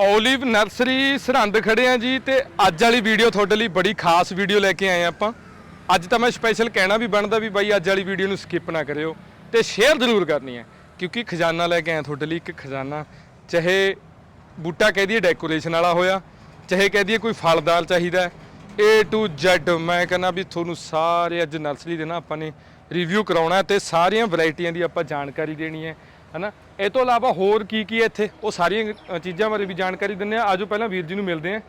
Olive nursery Sirhind ਖੜੇ ਆ ਜੀ ਤੇ ਅੱਜ ਵਾਲੀ ਵੀਡੀਓ ਤੁਹਾਡੇ ਲਈ ਬੜੀ ਖਾਸ ਵੀਡੀਓ ਲੈ ਕੇ ਆਏ ਆ ਆਪਾਂ। ਅੱਜ ਤਾਂ ਮੈਂ ਸਪੈਸ਼ਲ ਕਹਿਣਾ ਵੀ ਬਣਦਾ ਵੀ ਬਾਈ ਅੱਜ ਵਾਲੀ ਵੀਡੀਓ ਨੂੰ ਸਕਿਪ ਨਾ ਕਰਿਓ ਤੇ ਸ਼ੇਅਰ ਜ਼ਰੂਰ ਕਰਨੀ ਹੈ, ਕਿਉਂਕਿ ਖਜ਼ਾਨਾ ਲੈ ਕੇ ਆਏ ਤੁਹਾਡੇ ਲਈ ਇੱਕ ਖਜ਼ਾਨਾ, ਚਾਹੇ ਬੂਟਾ ਕਹਿ ਦਈਏ ਡੈਕੋਰੇਸ਼ਨ ਵਾਲਾ ਹੋਇਆ, ਚਾਹੇ ਕਹਿ ਦਈਏ ਕੋਈ ਫਲਦਾਰ ਚਾਹੀਦਾ ਹੈ, A to Z ਮੈਂ ਕਹਿੰਦਾ ਵੀ ਤੁਹਾਨੂੰ ਸਾਰੇ ਅੱਜ ਨਰਸਰੀ ਦੇ ਨਾ ਆਪਾਂ ਨੇ ਰਿਵਿਊ ਕਰਾਉਣਾ ਹੈ ਤੇ ਸਾਰੀਆਂ ਵੈਰਾਈਟੀਆਂ ਦੀ ਆਪਾਂ ਜਾਣਕਾਰੀ ਦੇਣੀ ਹੈ। ਹਨਾ? ਇਹ ਤੋਂ ਇਲਾਵਾ ਹੋਰ ਕੀ ਕੀ ਹੈ ਇੱਥੇ? ਉਹ ਸਾਰੀਆਂ ਚੀਜ਼ਾਂ ਬਾਰੇ ਵੀ ਜਾਣਕਾਰੀ ਦਿੰਦੇ ਆ ਆਜੋ ਪਹਿਲਾਂ ਵੀਰ ਜੀ ਨੂੰ ਮਿਲਦੇ ਆ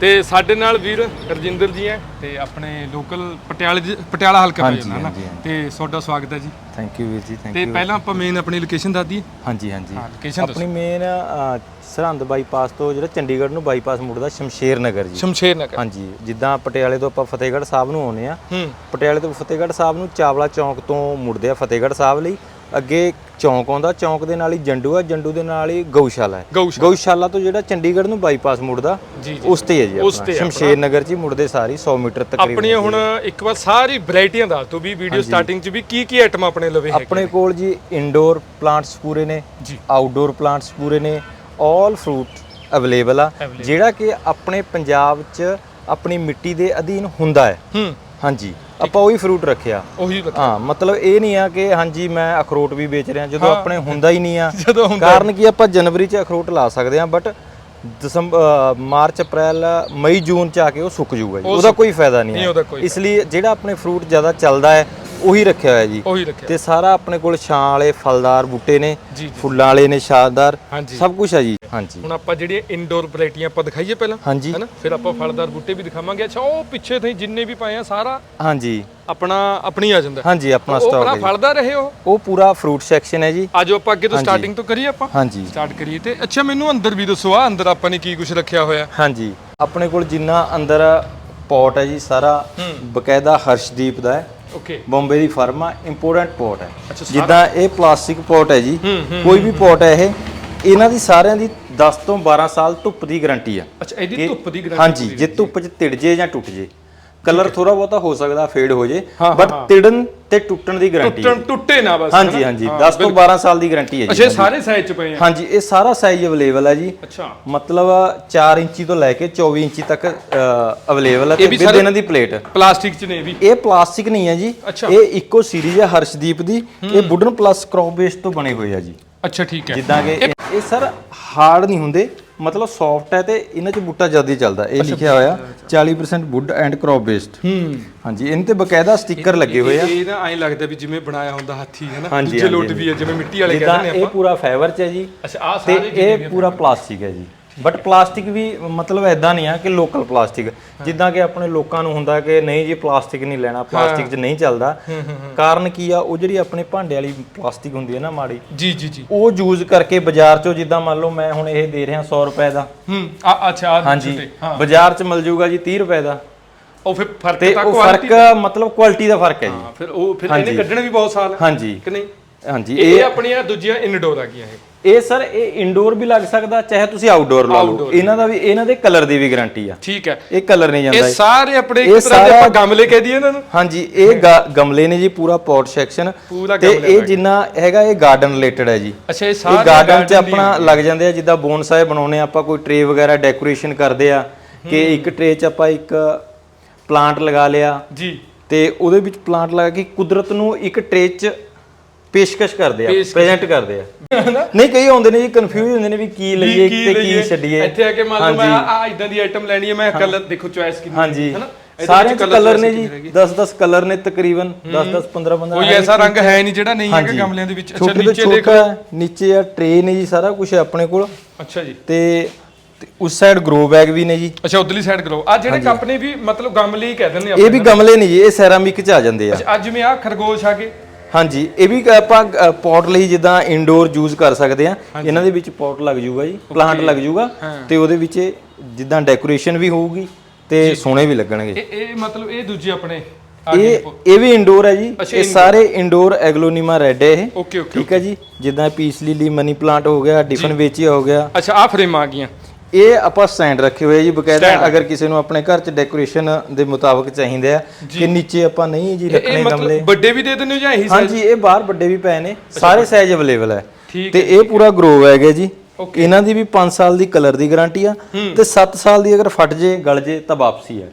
ਤੇ ਸਾਡੇ ਨਾਲ ਵੀਰ ਰਜਿੰਦਰ ਜੀ ਹੈ ਤੇ ਆਪਣੇ ਲੋਕਲ ਪਟਿਆਲੇ ਪਟਿਆਲਾ ਹਲਕਾ ਪੈ ਜਾਂਦਾ ਨਾ। ਤੇ ਤੁਹਾਡਾ ਸਵਾਗਤ ਹੈ ਜੀ। ਥੈਂਕ ਯੂ ਵੀਰ ਜੀ ਥੈਂਕ ਤੇ ਯੂ ਪਹਿਲਾਂ ਆਪਾਂ ਮੇਨ ਆਪਣੀ ਲੋਕੇਸ਼ਨ ਦੱਸ ਦਈਏ। ਹਾਂਜੀ ਹਾਂਜੀ। ਲੋਕੇਸ਼ਨ ਆਪਣੀ ਮੇਨ ਸਰਹੰਦ ਬਾਈਪਾਸ ਤੋਂ ਜਿਹੜਾ ਚੰਡੀਗੜ੍ਹ ਨੂੰ ਬਾਈਪਾਸ ਮੁੜਦਾ ਸ਼ਮਸ਼ੇਰ ਨਗਰ ਜੀ। ਸ਼ਮਸ਼ੇਰ ਨਗਰ। ਹਾਂਜੀ ਜਿੱਦਾਂ ਪਟਿਆਲੇ ਤੋਂ ਆਪਾਂ ਫਤਿਹਗੜ੍ਹ ਸਾਹਿਬ ਨੂੰ ਆਉਨੇ ਆ ਪਟਿਆਲੇ ਤੋਂ ਫਤਿਹਗੜ੍ਹ ਸਾਹਿਬ ਨੂੰ ਚਾਵਲਾ ਚੌਂਕ ਤੋਂ ਮੁੜਦੇ ਆ ਫਤਿਹਗੜ੍ਹ ਸਾਹਿਬ ਲਈ। ਅੱਗੇ ਚੌਂਕ ਆਉਂਦਾ ਚੌਂਕ ਦੇ ਨਾਲ ਹੀ ਜੰਡੂ ਆ ਜੰਡੂ ਦੇ ਨਾਲ ਹੀ ਗਊਸ਼ਾਲਾ ਹੈ। ਗਊਸ਼ਾਲਾ। ਗਊਸ਼ਾਲਾ ਤੋਂ ਜਿਹੜਾ ਚੰਡੀਗੜ੍ਹ ਨੂੰ ਬਾਈਪਾਸ ਮੁੜਦਾ ਜੀ, ਜੀ। ਉਸ ਤੇ ਹੈ ਜੀ ਉਸ ਆਪਣਾ ਤੇ ਹੈ ਸ਼ਮਸ਼ੇਰ ਨਗਰ 'ਚ ਹੀ ਮੁੜਦੇ ਸਾਰੀ 100 ਮੀਟਰ ਤਕਰੀਬਨ ਆਪਣੀਆਂ ਹੁਣ ਇੱਕ ਵਾਰ ਸਾਰੀ ਵੈਰਾਈਟੀਆਂ ਦੱਸ ਦਿਓ ਵੀ ਵੀਡੀਓ ਸਟਾਰਟਿੰਗ 'ਚ ਵੀ ਕੀ ਕੀ ਆਈਟਮ ਆਪਣੇ ਲਵੇ ਆਪਣੇ ਕੋਲ ਜੀ ਇਨਡੋਰ ਪਲਾਂਟਸ ਪੂਰੇ ਨੇ ਜੀ। ਆਊਟਡੋਰ ਪਲਾਂਟਸ ਪੂਰੇ ਨੇ 올 ਫਰੂਟ ਅਵੇਲੇਬਲ ਆ। Available। ਜਿਹੜਾ ਕਿ ਆਪਣੇ ਪੰਜਾਬ 'ਚ ਆਪਣੀ ਮਿੱਟੀ ਦੇ ਅਧੀਨ ਹੁੰਦਾ ਹੈ। ਹੂੰ। ਹਾਂਜੀ ਆਪਾਂ ਉਹੀ ਫਰੂਟ ਰੱਖਿਆ। ਉਹੀ ਹਾਂ ਮਤਲਬ ਇਹ ਨਹੀਂ ਆ ਕਿ ਹਾਂਜੀ ਮੈਂ ਅਖਰੋਟ ਵੀ ਵੇਚ ਰਿਹਾ ਜਦੋਂ ਆਪਣੇ ਹੁੰਦਾ ਹੀ ਨਹੀਂ ਆ। ਕਾਰਨ ਕੀ ਆਪਾਂ ਜਨਵਰੀ 'ਚ ਅਖਰੋਟ ਲਾ ਸਕਦੇ ਆ ਬਟ ਦਸੰਬਰ ਮਾਰਚ ਅਪ੍ਰੈਲ ਮਈ ਜੂਨ 'ਚ ਆ ਕੇ ਉਹ ਸੁੱਕ ਜਾਊਗਾ ਜੀ। ਉਹਦਾ ਕੋਈ ਫਾਇਦਾ ਨਹੀਂ ਹੈ। ਇਸ ਲਈ ਜਿਹੜਾ ਆਪਣੇ ਫਰੂਟ ਜ਼ਿਆਦਾ ਚੱਲਦਾ ਹੈ ਉਹੀ ਰੱਖਿਆ ਹੋਇਆ ਜੀ। ਤੇ ਸਾਰਾ ਆਪਣੇ ਕੋਲ ਛਾਂ ਵਾਲੇ ਫਲਦਾਰ ਬੂਟੇ ਨੇ। ਫੁੱਲਾਂ ਵਾਲੇ ਨੇ ਹਾਂਜੀ। ਸਭ ਕੁਝ ਹੈ ਜੀ। ਹਾਂਜੀ। ਹੁਣ ਆਪਾਂ ਜਿਹੜੀਆਂ ਇਨਡੋਰ ਵੈਰਾਈਟੀਆਂ ਆਪਾਂ ਦਿਖਾਈਏ ਪਹਿਲਾਂ ਹਾਂਜੀ। ਹੈਨਾ? ਫਿਰ ਆਪਾਂ ਫਲਦਾਰ ਬੂਟੇ ਵੀ ਦਿਖਾਵਾਂਗੇ। ਅੱਛਾ ਉਹ ਪਿੱਛੇ ਥਈ ਜਿੰਨੇ ਵੀ ਪਏ ਆ ਸਾਰਾ ਹਾਂਜੀ। ਆਪਣਾ ਆਪਣੀ ਆ ਜਾਂਦਾ। ਹਾਂਜੀ ਆਪਣਾ ਉਹ ਸਟਾਕ ਆਪਣਾ ਹੈ ਜੀ। ਫਲਦਾਰ ਰਹੇ ਉਹ? ਉਹ ਪੂਰਾ ਫਰੂਟ ਸੈਕਸ਼ਨ ਹੈ ਜੀ। ਆਜੋ ਆਪਾਂ ਅੱਗੇ ਤੋਂ ਸਟਾਰਟਿੰਗ ਤੋਂ ਕਰੀਏ ਆਪਾਂ। ਹਾਂਜੀ। ਸਟਾਰਟ ਕਰੀਏ ਤੇ। ਅੱਛਾ ਮੈਨੂੰ ਅੰਦਰ ਵੀ ਦੱਸੋ ਆ ਅੰਦਰ ਆਪਾਂ ਨੇ ਕੀ ਕੁਝ ਰੱਖਿਆ ਹੋਇਆ? ਹਾਂਜੀ। ਆਪਣੇ ਕੋਲ ਜਿੰਨਾ ਅੰਦਰ ਪੋਟ ਹੈ ਜੀ ਸਾਰਾ ਬਕਾਇਦਾ ਹਰਸ਼ਦੀਪ ਦਾ ਹੈ। ਓਕੇ ਬੰਬੇ ਦੀ ਫਰਮ ਆ ਇੰਪੋਰਟੈਂਟ ਪੋਟ ਹੈ। ਜਿੱਦਾਂ ਇਹ ਪਲਾਸਟਿਕ ਪੋਟ ਹੈ ਜੀ ਕੋਈ ਵੀ ਪੋਟ ਹੈ ਇਹ ਇਹਨਾਂ ਦੀ ਸਾਰਿਆਂ ਦੀ 10 ਤੋਂ 12 ਸਾਲ ਧੁੱਪ ਦੀ ਗਾਰੰਟੀ ਆ। ਅੱਛਾ ਇਹਦੀ ਇਹ- ਧੁੱਪ ਦੀ ਗਰੰਟੀ ਹਾਂਜੀ ਜੇ ਧੁੱਪ 'ਚ ਤਿੜ ਜੇ ਜਾਂ ਟੁੱਟ ਜੇ। ਕਲਰ ਥੋੜਾ ਬਹੁਤਾ ਹੋ ਸਕਦਾ ਫੇਡ ਹੋ ਜੇ ਬਟ ਤਿੜਨ ਤੇ ਟੁੱਟਣ ਦੀ ਗਾਰੰਟੀ ਟੁੱਟਣ ਟੁੱਟੇ ਨਾ ਬਸ ਹਾਂਜੀ? ਹਾਂਜੀ ਹਾਂ, 10 ਤੋਂ 12 ਸਾਲ ਦੀ ਗਾਰੰਟੀ ਹੈ ਅੱਛਾ ਜੀ ਇਹ ਸਾਰੇ ਸਾਈਜ਼ ਚ ਪਏ ਆ? ਹਾਂਜੀ ਇਹ ਸਾਰਾ ਸਾਈਜ਼ ਅਵੇਲੇਬਲ ਹੈ ਜੀ। ਅੱਛਾ। ਮਤਲਬ 4 ਇੰਚੀ ਤੋਂ ਲੈ ਕੇ 24 ਇੰਚੀ ਤੱਕ ਅਵੇਲੇਬਲ ਹੈ ਤੇ ਵਿਦ ਇਹਨਾਂ ਦੀ ਪਲੇਟ ਪਲਾਸਟਿਕ ਚ ਨੇ ਵੀ? ਇਹ ਪਲਾਸਟਿਕ ਨਹੀਂ ਹੈ ਜੀ। ਅੱਛਾ। ਇਹ ਇੱਕੋ ਸੀਰੀਜ਼ ਹੈ ਹਰਸ਼ਦੀਪ ਦੀ। ਇਹ ਵੁਡਨ ਪਲੱਸ ਕ੍ਰੌਪ ਬੇਸ ਤੋਂ ਬਣੇ ਹੋਏ ਆ ਜੀ। ਅੱਛਾ ਠੀਕ ਹੈ। ਜਿੱਦਾਂ ਕਿ ਇਹ- ਇਹ ਸਰ ਹਾਰਡ ਨਹੀਂ ਹੁੰਦੇ ਮਤਲਬ ਸੌਫਟ ਹੈ ਤੇ ਇਹਨਾਂ 'ਚ ਬੂਟਾ ਜਲਦੀ ਚੱਲਦਾ। ਇਹ ਲਿਖਿਆ ਹੋਇਆ 40% ਵੁੱਡ ਐਂਡ ਕ੍ਰੌਪ ਬੇਸਡ ਹੂੰ। ਹਾਂਜੀ ਇਹਨਾਂ ਤੇ ਬਕਾਇਦਾ ਸਟicker ਲੱਗੇ ਹੋਏ ਆ। ਇਹ ਨਾ ਐਂ ਲੱਗਦਾ ਵੀ ਜਿਵੇਂ ਬਣਾਇਆ ਹੁੰਦਾ ਹੱਥੀ ਹੈ ਨਾ? ਹਾਂਜੀ, ਦੂਜੇ ਹਾਂਜੀ, ਲੋਟ ਵੀ ਹੈ ਜਿਵੇਂ ਮਿੱਟੀ ਵਾਲੇ ਜਿੱਦਾਂ ਕਹਿੰਦੇ ਨੇ ਇਹ ਆਪਾਂ। ਪੂਰਾ ਫਾਈਬਰ 'ਚ ਹੈ ਜੀ ਅੱਛਾ ਆ ਤੇ ਸਾਰੇ ਇਹ ਪੂਰਾ ਪਲਾਸਟਿਕ ਹੈ ਜੀ। ਬਟ ਪਲਾਸਟਿਕ ਵੀ ਮਤਲਬ ਐਦਾਂ ਨਹੀਂ ਆ ਕਿ ਲੋਕਲ ਪਲਾਸਟਿਕ ਜਿੱਦਾਂ ਕਿ ਆਪਣੇ ਲੋਕਾਂ ਨੂੰ ਹੁੰਦਾ ਕਿ ਨਹੀਂ ਜੀ ਪਲਾਸਟਿਕ ਨਹੀਂ ਲੈਣਾ ਪਲਾਸਟਿਕ 'ਚ ਨਹੀਂ ਚੱਲਦਾ। ਕਾਰਨ ਕੀ ਆ? ਉਹ ਜਿਹੜੀ ਆਪਣੇ ਭਾਂਡੇ ਵਾਲੀ ਪਲਾਸਟਿਕ ਹੁੰਦੀ ਹੈ ਨਾ ਮਾੜੀ ਜੀ ਜੀ ਜੀ। ਉਹ ਯੂਜ਼ ਕਰਕੇ ਬਾਜ਼ਾਰ 'ਚੋਂ ਜਿੱਦਾਂ ਮੰਨ ਲਓ ਮੈਂ ਹੁਣ ਇਹ ਦੇ ਰਿਹਾ 100 ਰੁਪਏ ਦਾ। ਹੂੰ ਆ ਅੱਛਾ ਹਾਂਜੀ। ਬਾਜ਼ਾਰ 'ਚ ਮਿਲ ਜਾਊਗਾ ਜੀ 30 ਰੁਪਏ ਦਾ। ਉਹ ਫਿਰ ਫ਼ਰਕ ਤੇ ਕੁਆਲਿਟੀ ਫ਼ਰਕ ਮਤਲਬ ਕੁਆਲਿਟੀ ਦਾ ਫ਼ਰਕ ਹੈ ਜੀ। ਹਾਂ ਫਿਰ ਉਹ ਫਿਰ ਇਹਨੇ ਕੱਢਣੇ ਵੀ ਬਹੁਤ ਸਾਲ। ਹਾਂਜੀ। ਕਿ ਨਹੀਂ? ਹਾਂਜੀ ਇਹ ਆਪਣੀਆਂ ਦੂਜੀਆਂ ਇਨਡੋਰ ਆ ਗਈਆਂ ਇਹ। ਇਹ ਸਰ ਇਹ ਇੰਡੋਰ ਵੀ ਲੱਗ ਸਕਦਾ ਚਾਹੇ ਤੁਸੀਂ ਆਊਟਡੋਰ ਲਾ ਲਓ। ਇਹਨਾਂ ਦਾ ਵੀ ਇਹਨਾਂ ਦੇ ਕਲਰ ਦੀ ਵੀ ਗਾਰੰਟੀ ਆ। ਠੀਕ ਹੈ। ਇਹ ਕਲਰ ਨਹੀਂ ਜਾਂਦਾ ਇਹ ਸਾਰੇ ਆਪਣੇ ਇੱਕ ਤਰ੍ਹਾਂ ਦੇ ਆਪਾਂ ਗਮਲੇ ਕਹਿ ਦਈਏ ਇਹਨਾਂ ਨੂੰ। ਹਾਂਜੀ ਇਹ ਗਮਲੇ ਨੇ ਜੀ ਪੂਰਾ ਪੌਟ ਸੈਕਸ਼ਨ ਤੇ ਇਹ ਜਿੰਨਾ ਹੈਗਾ ਇਹ ਗਾਰਡਨ ਰਿਲੇਟਡ ਹੈ ਜੀ। ਅੱਛਾ ਇਹ ਸਾਰੇ ਗਾਰਡਨ 'ਚ ਆਪਣਾ ਲੱਗ ਜਾਂਦੇ ਆ ਜਿੱਦਾਂ ਬੋਨਸਾਈ ਬਣਾਉਨੇ ਆਪਾਂ ਕੋਈ ਟ੍ਰੇ ਵਗੈਰਾ ਡੈਕੋਰੇਸ਼ਨ ਕਰਦੇ ਆ ਕਿ ਇੱਕ ਟ੍ਰੇ 'ਚ ਆਪਾਂ ਇੱਕ ਪਲਾਂਟ ਲਗਾ ਲਿਆ। ਜੀ। ਤੇ ਉਹਦੇ ਵਿੱਚ ਪਲਾਂਟ ਲਗਾ ਕੇ ਕੁਦਰਤ ਨੂੰ ਇੱਕ ਟ੍ਰੇ 'ਚ ਪੇਸ਼ਕਸ਼ ਕਰਦੇ ਆ ਪੇਸ਼ਕਸ਼। ਪ੍ਰੈਜ਼ੈਂਟ ਕਰਦੇ ਆ। ਨਹੀਂ ਕਈ ਆਉਂਦੇ ਨੇ ਜੀ ਕਨਫਿਊਜ਼ ਹੁੰਦੇ ਨੇ ਵੀ ਕੀ ਲਈਏ ਤੇ ਕੀ ਛੱਡੀਏ। ਇੱਥੇ ਆ ਕੇ ਮੰਨ ਲਓ ਮੈਂ ਆ ਇਦਾਂ ਦੀ ਆਈਟਮ ਲੈਣੀ ਹੈ ਮੈਂ ਕਲਰ ਦੇਖੋ ਚੁਆਇਸ ਕਿੰਨੀ ਹਾਂਜੀ। 'ਚ ਕਲਰ ਨੇ ਜੀ 10-10 ਕਲਰ ਨੇ ਤਕਰੀਬਨ 10-10 15-15 ਕੋਈ ਐਸਾ ਰੰਗ ਹੈ ਨਹੀਂ ਜਿਹੜਾ ਨਹੀਂ ਹੈਗਾ ਗਮਲਿਆਂ ਦੇ ਵਿੱਚ। ਅੱਛਾ ਨੀਚੇ ਦੇਖ। ਨੀਚੇ ਆ ਟ੍ਰੇ ਨੇ ਜੀ ਸਾਰਾ ਕੁਝ ਆਪਣੇ ਕੋਲ। ਅੱਛਾ ਜੀ। ਤੇ ਤੇ ਉਸ ਸਾਈਡ ਗਰੋ ਬੈਗ ਵੀ ਨੇ ਜੀ। ਅੱਛਾ ਉਧਰਲੀ ਸਾਈਡ ਕਰੋ ਆ ਜਿਹੜੇ ਕੰਪਨੀ ਵੀ ਮਤਲਬ ਗਮਲੇ ਹੀ ਕਹਿ ਦਿੰਦੇ ਇਹ ਵੀ ਗਮਲੇ ਨਹੀਂ ਜੀ ਇਹ ਸੈਰਾਮਿਕ ਚ ਆ ਜਾਂਦੇ ਆ। ਅੱਜ ਮੈਂ ਆ ਖਰਗੋਸ਼ ਆ ਗਏ। ਹਾਂਜੀ ਇਹ ਵੀ ਆਪਾਂ ਪੌਟ ਲਈ ਜਿੱਦਾਂ ਇਨਡੋਰ ਯੂਜ਼ ਕਰ ਸਕਦੇ ਆ ਇਹਨਾਂ ਦੇ ਵਿੱਚ ਪੌਟ ਲੱਗ ਜੂਗਾ ਜੀ ਪਲਾਂਟ ਲੱਗ ਜੂਗਾ ਤੇ ਉਹਦੇ ਵਿੱਚ ਜਿੱਦਾਂ ਡੈਕੋਰੇਸ਼ਨ ਵੀ ਹੋਊਗੀ ਤੇ ਸੋਹਣੇ ਵੀ ਲੱਗਣਗੇ। ਇਹ ਇਹ ਮਤਲਬ ਇਹ ਦੂਜੇ ਆਪਣੇ ਇਹ ਇਹ ਵੀ ਇਨਡੋਰ ਹੈ ਜੀ। ਇਹ ਸਾਰੇ ਇਨਡੋਰ ਐਗਲੋਨੀਮਾ ਰੈਡ ਹੈ ਇਹ। ਠੀਕ ਹੈ ਜੀ? ਜਿੱਦਾਂ ਪੀਸ ਲਿਲੀ ਮਨੀ ਪਲਾਂਟ ਹੋ ਗਿਆ ਡਿਫਨ ਵੇਚੀਆ ਹੋ ਗਿਆ। ਅੱਛਾ ਆ ਫਰੇਮ ਆ ਗਈਆਂ। ਇਹ ਆਪਾਂ ਸਟੈਂਡ ਰੱਖੇ ਹੋਏ ਜੀ ਬਕਾਇਦਾ ਅਗਰ ਕਿਸੇ ਨੂੰ ਆਪਣੇ ਘਰ ਚ ਡੈਕੋਰੇਸ਼ਨ ਦੇ ਮੁਤਾਬਕ ਚਾਹੀਦੇ ਆ ਕਿ ਨੀਚੇ ਆਪਾਂ ਨਹੀਂ ਜੀ ਰੱਖਣੇ ਗਮਲੇ। ਮਤਲਬ ਵੱਡੇ ਵੀ ਦੇ ਦਿੰਦੇ ਹੋ ਜਾਂ ਇਹੀ ਹਾਂਜੀ ਇਹ ਬਾਹਰ ਵੱਡੇ ਵੀ ਪਏ ਨੇ ਸਾਰੇ ਸਾਈਜ਼ ਅਵੇਲੇਬਲ ਹੈ ਤੇ ਇਹ ਪੂਰਾ ਗਰੋ ਬੈਗ ਹੈ ਜੀ. ਇਹਨਾਂ ਦੀ ਵੀ 5 ਸਾਲ ਦੀ ਕਲਰ ਦੀ ਗਾਰੰਟੀ ਆ ਤੇ 7 ਸਾਲ ਦੀ ਅਗਰ ਫਟ ਜੇ ਗਲ ਜੇ ਤਾਂ ਵਾਪਸੀ ਆ।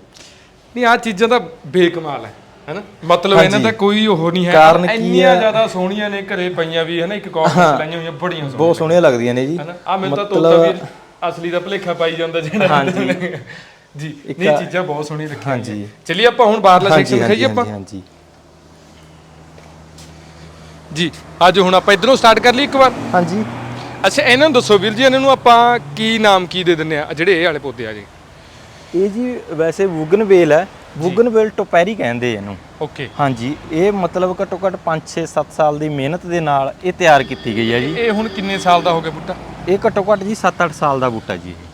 ਨਹੀਂ ਆ ਚੀਜ਼ਾਂ ਤਾਂ ਬੇਕਮਾਲ ਹੈ ਹੈਨਾ? ਮਤਲਬ ਇਹਨਾਂ ਦਾ ਕੋਈ ਉਹ ਨਹੀਂ ਹੈ। ਕਾਰਨ ਕੀ ਇੰਨੀਆਂ ਹੈ? ਜ਼ਿਆਦਾ ਸੋਹਣੀਆਂ ਨੇ ਘਰੇ ਪਈਆਂ ਵੀ ਹੈਨਾ? ਇੱਕ ਕਾਫੀ ਲਾਈਆਂ ਹੋਈਆਂ ਬੜੀਆਂ ਸੋਹਣੀਆਂ ਬਹੁਤ ਸੋਹਣੀਆਂ ਲੱਗਦੀਆਂ ਨੇ ਜੀ। ਹੈਨਾ? ਆ ਮੈਨੂੰ ਤਾਂ ਤੋਤਾ ਵੀ ਅਸਲੀ ਦਾ ਭਲੇਖਾ ਪਾਈ ਜਾਂਦਾ ਜਿਹੜਾ ਹਾਂਜੀ। ਜੀ ਨਹੀਂ ਚੀਜ਼ਾਂ ਬਹੁਤ ਸੋਹਣੀਆਂ ਰੱਖੀਆਂ ਹਾਂਜੀ। ਚਲਿਏ ਆਪਾਂ ਹੁਣ ਬਾਹਰਲਾ ਸੈਕਸ਼ਨ ਦਿਖਾਈਏ ਆਪਾਂ। ਹਾਂਜੀ ਜੀ ਅੱਜ ਹੁਣ ਆਪਾਂ ਇਧਰੋਂ ਸਟਾਰਟ ਕਰ ਲਈ ਇੱਕ ਵਾਰ। ਹਾਂਜੀ। ਅੱਛਾ ਇਹਨਾਂ ਨੂੰ ਦੱਸੋ ਵੀਰ ਜੀ ਇਹਨਾਂ ਨੂੰ ਆਪਾਂ ਕੀ ਨਾਮ ਕੀ ਦੇ ਦਿੰਨੇ ਆ ਜਿਹੜੇ ਇਹ ਵਾਲੇ ਪੌਦੇ ਆ ਜੀ? ਇਹ ਜੀ ਵੈਸੇ ਵੁਗਨ ਵੇਲ ਹੈ। ਵੁਗਨ ਵੇਲ ਟੋਪੈਰੀ ਕਹਿੰਦੇ ਇਹਨੂੰ। ਓਕੇ। ਹਾਂਜੀ ਇਹ ਮਤਲਬ ਘੱਟੋ ਘੱਟ 5 6 7 ਸਾਲ ਦੀ ਮਿਹਨਤ ਦੇ ਨਾਲ ਇਹ ਤਿਆਰ ਕੀਤੀ ਗਈ ਹੈ ਜੀ। ਇਹ ਹੁਣ ਕਿੰਨੇ ਸਾਲ ਦਾ ਹੋ ਗਿਆ ਬੂਟਾ? ਇਹ ਘੱਟੋ ਘੱਟ ਜੀ 7-8 ਸਾਲ ਦਾ ਬੂਟਾ ਜੀ ਇਹ।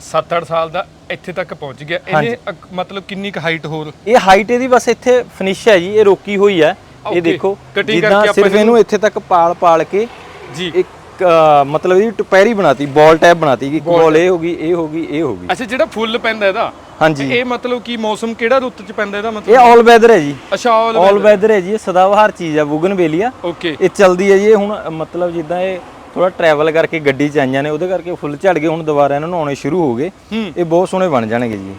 7-8 ਸਾਲ ਦਾ ਇੱਥੇ ਤੱਕ ਪਹੁੰਚ ਗਿਆ। ਇਹਨੇ ਅਕ- ਮਤਲਬ ਕਿੰਨੀ ਕੁ ਹਾਈਟ ਹੋਰ? ਇਹ ਹਾਈਟ ਇਹਦੀ ਬਸ ਇੱਥੇ ਫਿਨਿਸ਼ ਹੈ ਜੀ ਇਹ ਰੋਕੀ ਹੋਈ ਹੈ। Okay, ਇਹ ਦੇਖੋ cutting ਜਿੱਦਾਂ ਕਰਕੇ ਆਪਾਂ ਸਿਰਫ ਇਹਨੂੰ ਇੱਥੇ ਤੱਕ ਪਾਲ ਪਾਲ ਕੇ ਜੀ। ਇੱਕ ਮਤਲਬ ਇਹਦੀ ਟਪੈਰੀ ਬਣਾਤੀ ਬਾਲ ਟੈਪ ਬਣਾਤੀ ਕਿ ਬਾਲ ਇਹ ਹੋ ਗਈ ਇਹ ਹੋ ਗਈ ਇਹ ਹੋ ਗਈ। ਅੱਛਾ ਜਿਹੜਾ ਫੁੱਲ ਪੈਂਦਾ ਇਹਦਾ? ਹਾਂਜੀ। ਇਹ ਮਤਲਬ ਕੀ ਮੌਸਮ ਕਿਹੜਾ ਰੁੱਤ ਚ ਪੈਂਦਾ ਇਹਦਾ ਇਹ ਮਤਲਬ ਆਲ ਵੈਦਰ ਹੈ ਜੀ। ਅੱਛਾ ਆਲ ਆਲ ਵੈਦਰ ਹੈ ਜੀ ਇਹ ਸਦਾਬਹਾਰ ਚੀਜ਼ ਹੈ ਵੁਗਨ ਵੇਲੀਆ ਓਕੇ ਇਹ ਚਲਦੀ ਹੈ ਜੀ ਇਹ ਹੁਣ ਮਤਲਬ ਜਿੱਦਾਂ ਇਹ ਥੋੜਾ ਟਰੈਵਲ ਕਰਕੇ ਗੱਡੀ ਚ ਆਈਆਂ ਨੇ ਉਹਦੇ ਕਰਕੇ ਫੁੱਲ ਝੜ ਗਏ ਹੁਣ ਦੁਬਾਰਾ ਇਹਨਾਂ ਨੂੰ ਆਉਣੇ ਸ਼ੁਰੂ ਹੋ ਗਏ। ਇਹ ਬਹੁਤ ਸੋਹਣੇ ਬਣ ਜਾਣਗੇ ਜੀ।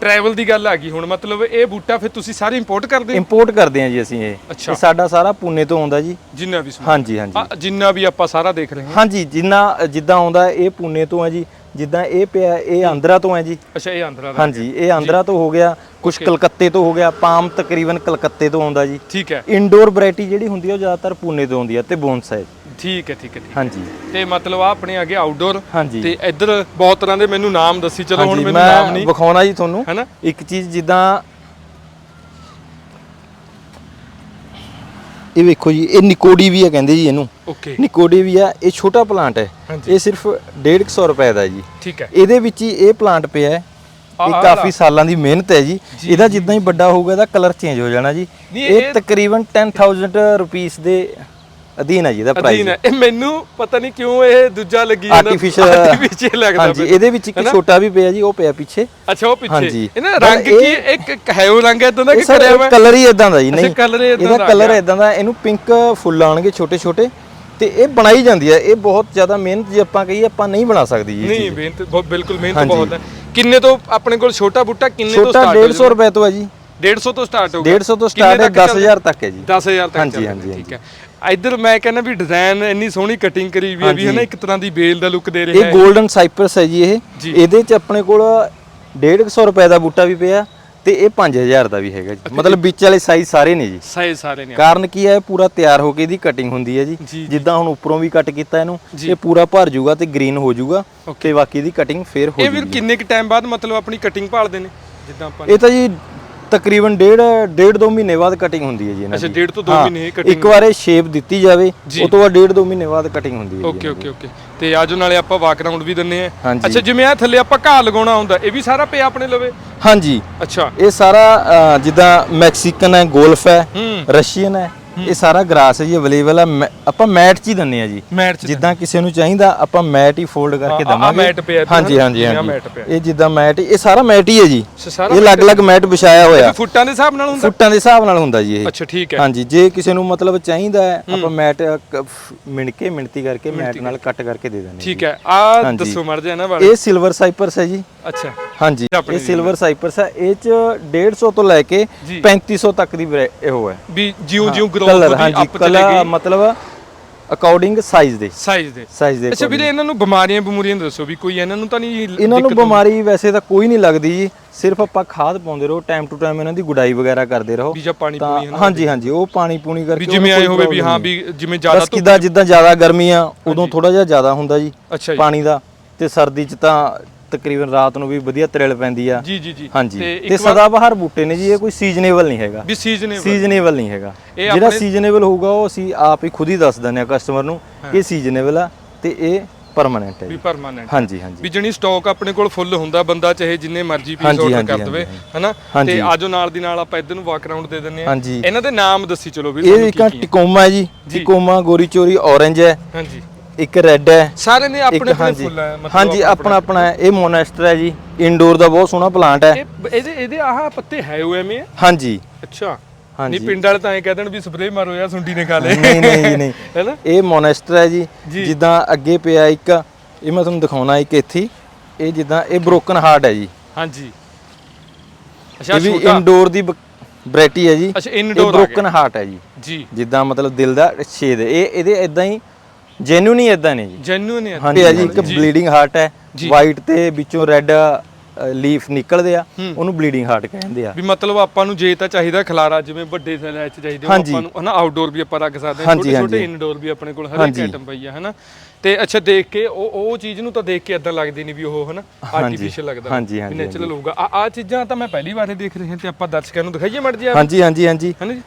ਟਰੈਵਲ ਦੀ ਗੱਲ ਆ ਗਈ। ਹੁਣ ਮਤਲਬ ਇਹ ਬੂਟਾ ਫਿਰ ਤੁਸੀਂ ਸਾਰੇ ਇੰਪੋਰਟ ਕਰਦੇ ਹੋ? ਇੰਪੋਰਟ ਕਰਦੇ ਹਾਂ ਜੀ ਅਸੀਂ ਇਹ। ਅੱਛਾ। ਇਹ ਸਾਡਾ ਸਾਰਾ ਪੂਨੇ ਤੋਂ ਆਉਂਦਾ ਜੀ। ਜਿੰਨਾ ਵੀ ਸਮਾਨ। ਹਾਂਜੀ ਹਾਂਜੀ। ਆ, ਜਿੰਨਾ ਵੀ ਆਪਾਂ ਸਾਰਾ ਦੇਖ ਰਹੇ ਹਾਂ। ਹਾਂਜੀ ਜਿੰਨਾ ਜਿੱਦਾਂ ਆਉਂਦਾ ਇਹ ਪੂਨੇ ਤੋਂ ਹੈ ਜੀ। ਜਿੱਦਾਂ ਇਹ ਪਿਆ ਇਹ ਆਂਧਰਾ ਤੋਂ ਹੈ ਜੀ। ਅੱਛਾ ਇਹ ਆਂਧਰਾ ਦਾ ਹਾਂਜੀ ਇਹ ਆਂਧਰਾ ਤੋਂ ਹੋ ਗਿਆ। ਕੁਝ ਕਲਕੱਤੇ ਤੋਂ ਹੋ ਗਿਆ। ਪਾਮ ਤਕਰੀਬਨ ਕਲਕੱਤੇ ਤੋਂ ਆਉਂਦਾ ਜੀ। ਠੀਕ ਹੈ। ਇਨਡੋਰ ਵੈਰਾਈਟੀ ਜਿਹੜੀ ਹੁੰਦੀ ਹੈ ਉਹ ਜ਼ਿਆਦਾਤਰ ਪੂਨੇ ਤੋਂ ਆਉਂਦੀ ਹੈ ਤੇ ਬੋਨਸਾਈ ਠੀਕ ਹੈ ਠੀਕ ਹੈ ਠੀਕ ਹੈ। ਹਾਂਜੀ। ਤੇ ਮਤਲਬ ਆ ਆਪਣੇ ਅੱਗੇ ਆਊਟਡੋਰ ਹਾਂਜੀ। ਤੇ ਇੱਧਰ ਬਹੁਤ ਤਰ੍ਹਾਂ ਦੇ ਮੈਨੂੰ ਨਾਮ ਦੱਸੀ ਚਲੋ ਹੁਣ ਹਾਂਜੀ ਮੈਨੂੰ ਨਾਮ ਮੈਂ ਨਹੀਂ। ਵਿਖਾਉਣਾ ਜੀ ਤੁਹਾਨੂੰ। ਹੈਨਾ? ਇੱਕ ਚੀਜ਼ ਜਿੱਦਾਂ ਇਹ ਵੇਖੋ ਜੀ ਇਹ ਨਿਕੋਡੀ ਵੀ ਹੈ ਕਹਿੰਦੇ ਜੀ ਇਹਨੂੰ। ਓਕੇ। ਨਿਕੋਡੀ ਵੀ ਆ ਇਹ ਛੋਟਾ ਪਲਾਂਟ ਹੈ। ਹਾਂਜੀ। ਇਹ ਸਿਰਫ 150 ਰੁਪਏ ਦਾ ਜੀ। ਠੀਕ ਹੈ। ਇਹਦੇ ਵਿੱਚ ਹੀ ਇਹ ਪਲਾਂਟ ਪਿਆ ਹੈ। ਆਹ ਇਹ ਆਹ ਕਾਫੀ ਸਾਲਾਂ ਦੀ ਮਿਹਨਤ ਹੈ ਜੀ। ਇਹਦਾ ਜਿੱਦਾਂ ਹੀ ਵੱਡਾ ਹੋਊਗਾ ਇਹਦਾ ਕਲਰ ਚੇਂਜ ਹੋ ਜਾਣਾ ਜੀ। ਨਹੀਂ, ਇਹ ਇਹ- ਤਕਰੀਬਨ 10000 ਰੁਪੀਸ ਦੇ ਅਧੀਨ ਹੈ ਜੀ ਇਹਦਾ ਅਧੀਨ ਪ੍ਰਾਈਸ ਹੈ ਇਹ ਮੈਨੂੰ ਪਤਾ ਨਹੀਂ ਕਿਉਂ ਇਹ ਦੂਜਾ ਲੱਗੀ Artificial- ਆਰਟੀਫੀਸ਼ੀਅਲ ਲੱਗਦਾ ਹਾਂਜੀ। ਇਹਦੇ ਵਿੱਚ ਇੱਕ ਛੋਟਾ ਵੀ ਪਿਆ ਜੀ ਉਹ ਪਿਆ ਪਿੱਛੇ। ਅੱਛਾ ਉਹ ਪਿੱਛੇ। ਹਾਂਜੀ। ਇਹਨਾਂ ਪਰ ਰੰਗ ਕੀ ਇਹ- ਇੱਕ ਹੈ ਉਹ ਰੰਗ ਇਦਾਂ ਦਾ ਇਹ ਕਿ ਕਰਿਆ ਹੋਇਆ ਕਲਰ ਹੀ ਇਦਾਂ ਦਾ ਜੀ ਨਹੀਂ। ਹੀ ਇਹਦਾ ਦਾ ਕਲਰ। ਇਦਾਂ ਦਾ ਇਹਨੂੰ ਪਿੰਕ ਫੁੱਲ ਆਣਗੇ ਛੋਟੇ ਛੋਟੇ। ਤੇ ਇਹ ਬਣਾਈ ਜਾਂਦੀ ਹੈ ਇਹ ਬਹੁਤ ਜ਼ਿਆਦਾ ਮਿਹਨਤ ਜੇ ਆਪਾਂ ਕਹੀਏ ਆਪਾਂ ਨਹੀਂ ਬਣਾ ਸਕਦੀ ਜੀ ਇਹ ਨਹੀਂ। ਮਿਹਨਤ ਬਹੁਤ ਬਿਲਕੁਲ ਮਿਹਨਤ। ਬਹੁਤ ਹੈ। ਕਿੰਨੇ ਤੋਂ ਆਪਣੇ ਕੋਲ ਛੋਟਾ ਬੂਟਾ ਕਿੰਨੇ ਤੋਂ ਛੋਟਾ ਸਟਾਰਟ 150 ਰੁਪਏ ਤੋਂ ਹੈ ਜੀ। 150 ਤੋਂ ਸਟਾਰਟ ਹੋਊਗਾ 150 ਤੋਂ ਸਟਾਰਟ ਹੈ 10000 ਤੱਕ ਹੈ ਜੀ। 10000 ਤੱਕ ਹਾਂਜੀ, ਹਾਂਜੀ, ਠੀਕ ਹੈ। ਇੱਧਰ ਮੈਂ ਕਹਿੰਦਾ ਵੀ ਡਿਜ਼ਾਈਨ ਇੰਨੀ ਸੋਹਣੀ ਕਟਿੰਗ ਕਰੀ ਵੀ ਹੈ ਵੀ ਹਨਾ ਇੱਕ ਤਰ੍ਹਾਂ ਦੀ ਬੇਲ ਦਾ ਲੁੱਕ ਦੇ ਰਿਹਾ ਇਹ 골ਡਨ ਸਾਈਪਰਸ ਹੈ ਜੀ ਇਹ। ਜੀ। ਇਹਦੇ ਚ ਆਪਣੇ ਕੋਲ 150 ਰੁਪਏ ਦਾ ਬੂਟਾ ਵੀ ਪਿਆ ਤੇ ਇਹ 5000 ਦਾ ਵੀ ਹੈਗਾ ਜੀ। ਮਤਲਬ ਵਿੱਚ ਵਾਲੇ ਸਾਈਜ਼ ਸਾਰੇ ਨੇ ਜੀ। ਸਾਈਜ਼ ਸਾਰੇ ਨੇ। ਕਾਰਨ ਕੀ ਹੈ ਇਹ ਪੂਰਾ ਤਿਆਰ ਹੋ ਕੇ ਇਹਦੀ ਕਟਿੰਗ ਹੁੰਦੀ ਹੈ ਜੀ, ਜੀ। ਜਿੱਦਾਂ ਹੁਣ ਉੱਪਰੋਂ ਵੀ ਕੱਟ ਕੀਤਾ ਇਹਨੂੰ ਜੀ। ਇਹ ਪੂਰਾ ਭਰ ਜਾਊਗਾ ਤੇ ਗ੍ਰੀਨ ਹੋ ਜਾਊਗਾ ਤੇ ਬਾਕੀ ਦੀ ਕਟਿੰਗ ਫੇਰ ਹੋ ਇਹ ਵੀਰ ਜਾਊਗੀ। ਕਿੰਨੇ ਕ ਟਾਈਮ ਬਾਅਦ ਮਤਲਬ ਆਪਣੀ ਕਟਿੰਗ ਭਾਲਦੇ ਨੇ? ਜਿੱਦਾਂ ਆਪਾਂ ਇਹ ਤਾਂ ਜੀ ਤਕਰੀਬਨ ਡੇਢ ਡੇਢ ਦੋ ਮਹੀਨੇ ਬਾਅਦ ਕਟਿੰਗ ਹੁੰਦੀ ਹੈ ਜੀ ਇਹਨਾਂ ਅੱਛਾ ਡੇਢ ਤੋਂ 2 ਹਾਂ, ਮਹੀਨੇ ਕਟਿੰਗ ਇੱਕ ਵਾਰ ਸ਼ੇਪ ਦਿੱਤੀ ਜਾਵੇ ਜੀ। ਉਸ ਤੋਂ ਬਾਅਦ ਡੇਢ ਦੋ ਮਹੀਨੇ ਬਾਅਦ ਕਟਿੰਗ ਹੁੰਦੀ ਹੈ ਜੀ ਓਕੇ ਓਕੇ ਓਕੇ ਤੇ ਆਜੋ ਨਾਲੇ ਆਪਾਂ ਵਾਕ ਰਾਉਂਡ ਵੀ ਦਿੰਨੇ ਆ ਹਾਂਜੀ। ਅੱਛਾ ਜਿਵੇਂ ਆ ਥੱਲੇ ਆਪਾਂ ਘਾਹ ਲਗਾਉਣਾ ਹੁੰਦਾ ਇਹ ਵੀ ਸਾਰਾ ਪਿਆ ਆਪਣੇ ਲਵੇ? ਹਾਂਜੀ। ਅੱਛਾ। ਇਹ ਸਾਰਾ ਅ, ਜਿੱਦਾਂ ਮੈਕਸੀਕਨ ਹੈ ਗੋਲਫ ਹੈ ਹੂੰ। ਰਸ਼ੀਅਨ ਹੈ ਇਹ ਸਾਰਾ ਗ੍ਰਾਸ ਹੈ ਜੀ ਅਵੇਲੇਬਲ ਮੈ- ਆਪਾਂ ਮੈਟ 'ਚ ਹੀ ਦਿੰਨੇ ਆ ਜੀ। ਮੈਟ ਚ ਜਿੱਦਾਂ ਕਿਸੇ ਨੂੰ ਚਾਹੀਦਾ ਆਪਾਂ ਮੈਟ ਹੀ ਫੋਲਡ ਕਰਕੇ ਦਵਾਂਗੇ। ਮੈਟ ਪਿਆ ਹਾਂਜੀ ਨਾ, ਹਾਂਜੀ। ਹਾਂਜੀ। ਇਹ ਜਿੱਦਾਂ ਮੈਟ ਇਹ ਸਾਰਾ ਮੈਟ ਹੀ ਹੈ ਜੀ। ਇਹ ਅਲੱਗ-ਅਲੱਗ ਮੈਟ ਵਿਛਾਇਆ ਹੋਇਆ। ਫੁੱਟਾਂ ਦੇ ਹਿਸਾਬ ਨਾਲ ਹੁੰਦਾ? ਫੁੱਟਾਂ ਦੇ ਹਿਸਾਬ ਨਾਲ ਹੁੰਦਾ ਜੀ ਇਹ। ਅੱਛਾ ਠੀਕ ਹੈ। ਹਾਂਜੀ ਜੇ ਕਿਸੇ ਨੂੰ ਮਤਲਬ ਚਾਹੀਦਾ ਆਪਾਂ ਮੈਟ ਮਿਣ ਕੇ ਮਿਣਤੀ ਕਰਕੇ ਮੈਟ ਨਾਲ ਕੱਟ ਕਰਕੇ ਦੇ ਦਿੰਦੇ ਠੀਕ ਹੈ। ਆ। ਦੱਸੋ ਮਰ ਜਾ ਇਹਨਾਂ ਬਾਰੇ। ਇਹ ਸਿਲਵਰ ਸਾਈਪਰਸ ਹੈ ਜੀ। ਅੱਛਾ। ਹਾਂਜੀ ਇਹ ਸਿਲਵਰ ਸਾਈਪਰਸ ਹੈ। ਇਹ ਚ 150 ਤੋਂ ਲੈ ਕੇ ਜੀ। 3500 ਤੱਕ ਦੀ ਇਹ ਹੈ। ਵੀ ਜਿਉਂ ਜਿਉਂ ਕਲਰ ਹਾਂਜੀ ਕਲਰ ਮਤਲਬ ਅਕੋਰਡਿੰਗ ਸਾਈਜ਼ ਦੇ। ਸਾਈਜ਼ ਦੇ। ਸਾਈਜ਼ ਦੇ ਅੱਛਾ ਵੀਰੇ ਇਹਨਾਂ ਨੂੰ ਬਿਮਾਰੀਆਂ ਬਿਮੂਰੀਆਂ ਦੱਸੋ ਵੀ ਕੋਈ ਇਹਨਾਂ ਨੂੰ ਤਾਂ ਨਹੀਂ ਇਹਨਾਂ ਨੂੰ ਬਿਮਾਰੀ ਵੈਸੇ ਤਾਂ ਕੋਈ ਨਹੀਂ ਲੱਗਦੀ ਜੀ। ਸਿਰਫ ਆਪਾਂ ਖਾਦ ਪਾਉਂਦੇ ਰਹੋ ਟਾਈਮ ਟੂ ਟਾਈਮ ਇਹਨਾਂ ਦੀ ਗੁਡਾਈ ਵਗੈਰਾ ਕਰਦੇ ਰਹੋ। ਵੀ ਜਾਂ ਪਾਣੀ ਪੂਣੀ ਹਾਂਜੀ ਹਾਂਜੀ ਉਹ ਪਾਣੀ ਪੂਣੀ ਕਰਕੇ ਜਿਵੇਂ ਆਏ ਹੋਵੇ ਵੀ ਹਾਂ ਵੀ ਜਿਵੇਂ ਜ਼ਿਆਦਾ ਬਸ ਕਿਦਾਂ ਜਿੱਦਾਂ ਜ਼ਿਆਦਾ ਗਰਮੀ ਆ ਉਦੋਂ ਥੋੜਾ ਜਿਹਾ ਜ਼ਿਆਦਾ ਹੁੰਦਾ ਜੀ। ਪਾਣੀ ਦਾ। ਤੇ ਸਰਦੀ ਚ ਤਾਂ ਤਕਰੀਬਨ ਰਾਤ ਨੂੰ ਵੀ ਵਧੀਆ ਤਰੇਲ ਪੈਂਦੀ ਆ। ਜੀ ਜੀ ਜੀ। ਹਾਂਜੀ। ਤੇ ਤੇ ਇੱਕ ਵਾਰ ਸਦਾ ਬਹਾਰ ਬੂਟੇ ਨੇ ਜੀ ਇਹ ਕੋਈ ਸੀਜ਼ਨੇਬਲ ਨਹੀਂ ਹੈਗਾ। ਵੀ ਸੀਜ਼ਨ ਸੀਜ਼ਨੇਬਲ ਨਹੀਂ ਹੈਗਾ। ਜਿਹੜਾ ਸੀਜ਼ਨੇਬਲ ਹੋਊਗਾ ਉਹ ਅਸੀਂ ਆਪ ਹੀ ਖੁਦ ਹੀ ਦੱਸ ਦਿੰਦੇ ਆ ਕਸਟਮਰ ਨੂੰ ਕਿ ਸੀਜ਼ਨੇਬਲ ਆ ਤੇ ਇਹ ਪਰਮਾਨੈਂਟ ਹੈ ਵੀ। ਪਰਮਾਨੈਂਟ ਹਾਂਜੀ ਹਾਂਜੀ। ਵੀ ਜਣੀ ਸਟਾਕ ਆਪਣੇ ਕੋਲ ਫੁੱਲ ਹੁੰਦਾ ਬੰਦਾ ਚਾਹੇ ਜਿੰਨੇ ਮਰਜ਼ੀ ਪੀਸ ਆਰਡਰ ਕਰ ਦੇਵੇ ਹਨਾ। ਤੇ ਆਜੋ ਨਾਲ ਦੀ ਨਾਲ ਆਪਾਂ ਇੱਧਰ ਨੂੰ ਵਾਕ ਅਰਾਊਂਡ ਦੇ ਦਿੰਨੇ ਆ ਇਹਨਾਂ ਦੇ ਨਾਮ ਦੱਸੀ ਚਲੋ ਵੀ ਇਹ ਇੱਕ। ਟਿਕੋਮਾ ਜੀ। ਟਿਕੋਮਾ ਗੋਰੀ ਚੋਰੀ ਔਰੇਂਜ ਹੈ। ਹਾਂਜੀ। ਇੱਕ ਰੈੱਡ ਹੈ। ਸਾਰੇ ਨੇ ਆਪਣੇ ਇੱਕ ਆਪਣੇ ਹਾਂਜੀ। ਫੁੱਲ ਹੈ ਮਤਲਬ ਹਾਂਜੀ ਆਪਣਾ ਆਪਣਾ ਹੈ। ਇਹ ਮੋਨੈਸਟਰ ਹੈ ਜੀ। ਇੰਡੋਰ ਦਾ ਬਹੁਤ ਸੋਹਣਾ ਪਲਾਂਟ ਹੈ। ਇਹ ਇਹਦੇ ਇਹਦੇ ਆਹ ਪੱਤੇ ਹੈ ਉਹ ਐਵੇਂ? ਆ? ਹਾਂਜੀ। ਅੱਛਾ। ਹਾਂਜੀ। ਨਹੀਂ ਪਿੰਡ ਵਾਲੇ ਤਾਂ ਐ ਕਹਿ ਦੇਣ ਵੀ ਸਪਰੇਅ ਮਾਰੋ ਯਾਰ ਸੁੰਡੀ ਨੇ ਖਾ ਲਏ ਨਹੀਂ ਨਹੀਂ ਜੀ ਨਹੀਂ। ਹੈਨਾ ਇਹ ਮੋਨੈਸਟਰ ਹੈ ਜੀ। ਜੀ। ਜਿੱਦਾਂ ਅੱਗੇ ਪਿਆ ਇੱਕ ਇਹ ਮੈਂ ਤੁਹਾਨੂੰ ਦਿਖਾਉਣਾ ਇੱਕ ਇੱਥੇ। ਇਹ ਜਿੱਦਾਂ ਇਹ ਬ੍ਰੋਕਨ ਹਾਰਟ ਹੈ ਜੀ। ਹਾਂਜੀ। ਅੱਛਾ ਇਹ ਵੀ ਛੋਟਾ। ਇਨਡੋਰ ਦੀ ਵੈਰਾਈਟੀ ਹੈ ਜੀ। ਅੱਛਾ ਇਹ ਇਨਡੋਰ ਆ ਬ੍ਰੋਕਨ ਹਾਰਟ ਹੈ ਜੀ। ਜੀ। ਜਿੱਦਾਂ ਮਤਲਬ ਦਿਲ ਦਾ ਛੇਦ। ਇਹ ਇਹਦੇ ਇਦਾਂ ਹੀ ਜੈਨੂਨ ਹੀ ਇਦਾਂ ਨੇ ਜੀ। ਜੈਨੂਨ ਹੈ ਹਾਂਜੀ ਇਹ ਜੀ ਇੱਕ ਬਲੀਡਿੰਗ ਹਾਰਟ ਹੈ। ਵਾਈਟ ਤੇ ਵਿੱਚੋਂ ਰੈੱਡ ਲੀਫ ਨਿਕਲਦੇ ਆ। ਉਹਨੂੰ ਬਲੀਡਿੰਗ ਹਾਰਟ ਕਹਿੰਦੇ ਆ। ਵੀ ਮਤਲਬ ਆਪਾਂ ਨੂੰ ਜੇ ਤਾਂ ਚਾਹੀਦਾ ਖਲਾਰਾ ਜਿਵੇਂ ਵੱਡੇ ਸਾਈਜ਼ ਚ ਚਾਹੀਦੇ ਹੋ ਹਾਂਜੀ। ਆਪਾਂ ਨੂੰ ਹਨਾ ਆਊਟਡੋਰ ਵੀ ਆਪਾਂ ਰੱਖ ਸਕਦੇ ਹਾਂ ਹਾਂਜੀ, ਛੋਟੇ ਛੋਟੇ ਹਾਂਜੀ। ਇਨਡੋਰ ਵੀ ਆਪਣੇ ਕੋਲ ਹਰੇਕ ਹਾਂਜੀ। ਆਈਟਮ ਪਈ ਆ ਹਨਾ। ਤੇ ਅੱਛਾ ਦੇਖ ਕੇ ਉਹ ਉਹ ਚੀਜ਼ ਨੂੰ ਤਾਂ ਦੇਖ ਕੇ ਇਦਾਂ ਲੱਗਦੀ ਨਹੀਂ ਵੀ ਉਹ ਹਨਾ ਆਰਟੀਫੀਸ਼ੀਅਲ ਲੱਗਦਾ ਹਾਂਜੀ, ਹਾਂਜੀ, ਨੇਚਰਲ ਹੋਊਗਾ। ਆ ਆ ਚੀਜ਼ਾਂ ਤਾਂ ਮੈਂ ਪਹਿਲੀ ਵਾਰ ਹੀ ਦੇਖ ਰਿਹਾ ਤੇ ਆਪਾਂ ਦਰਸ਼ਕਾਂ ਨੂੰ ਦਿਖਾਈਏ ਮੜ ਜੀ ਹਾਂਜੀ ਹਾਂਜੀ ਹਾਂਜੀ। ਹਨਾ ਜੀ?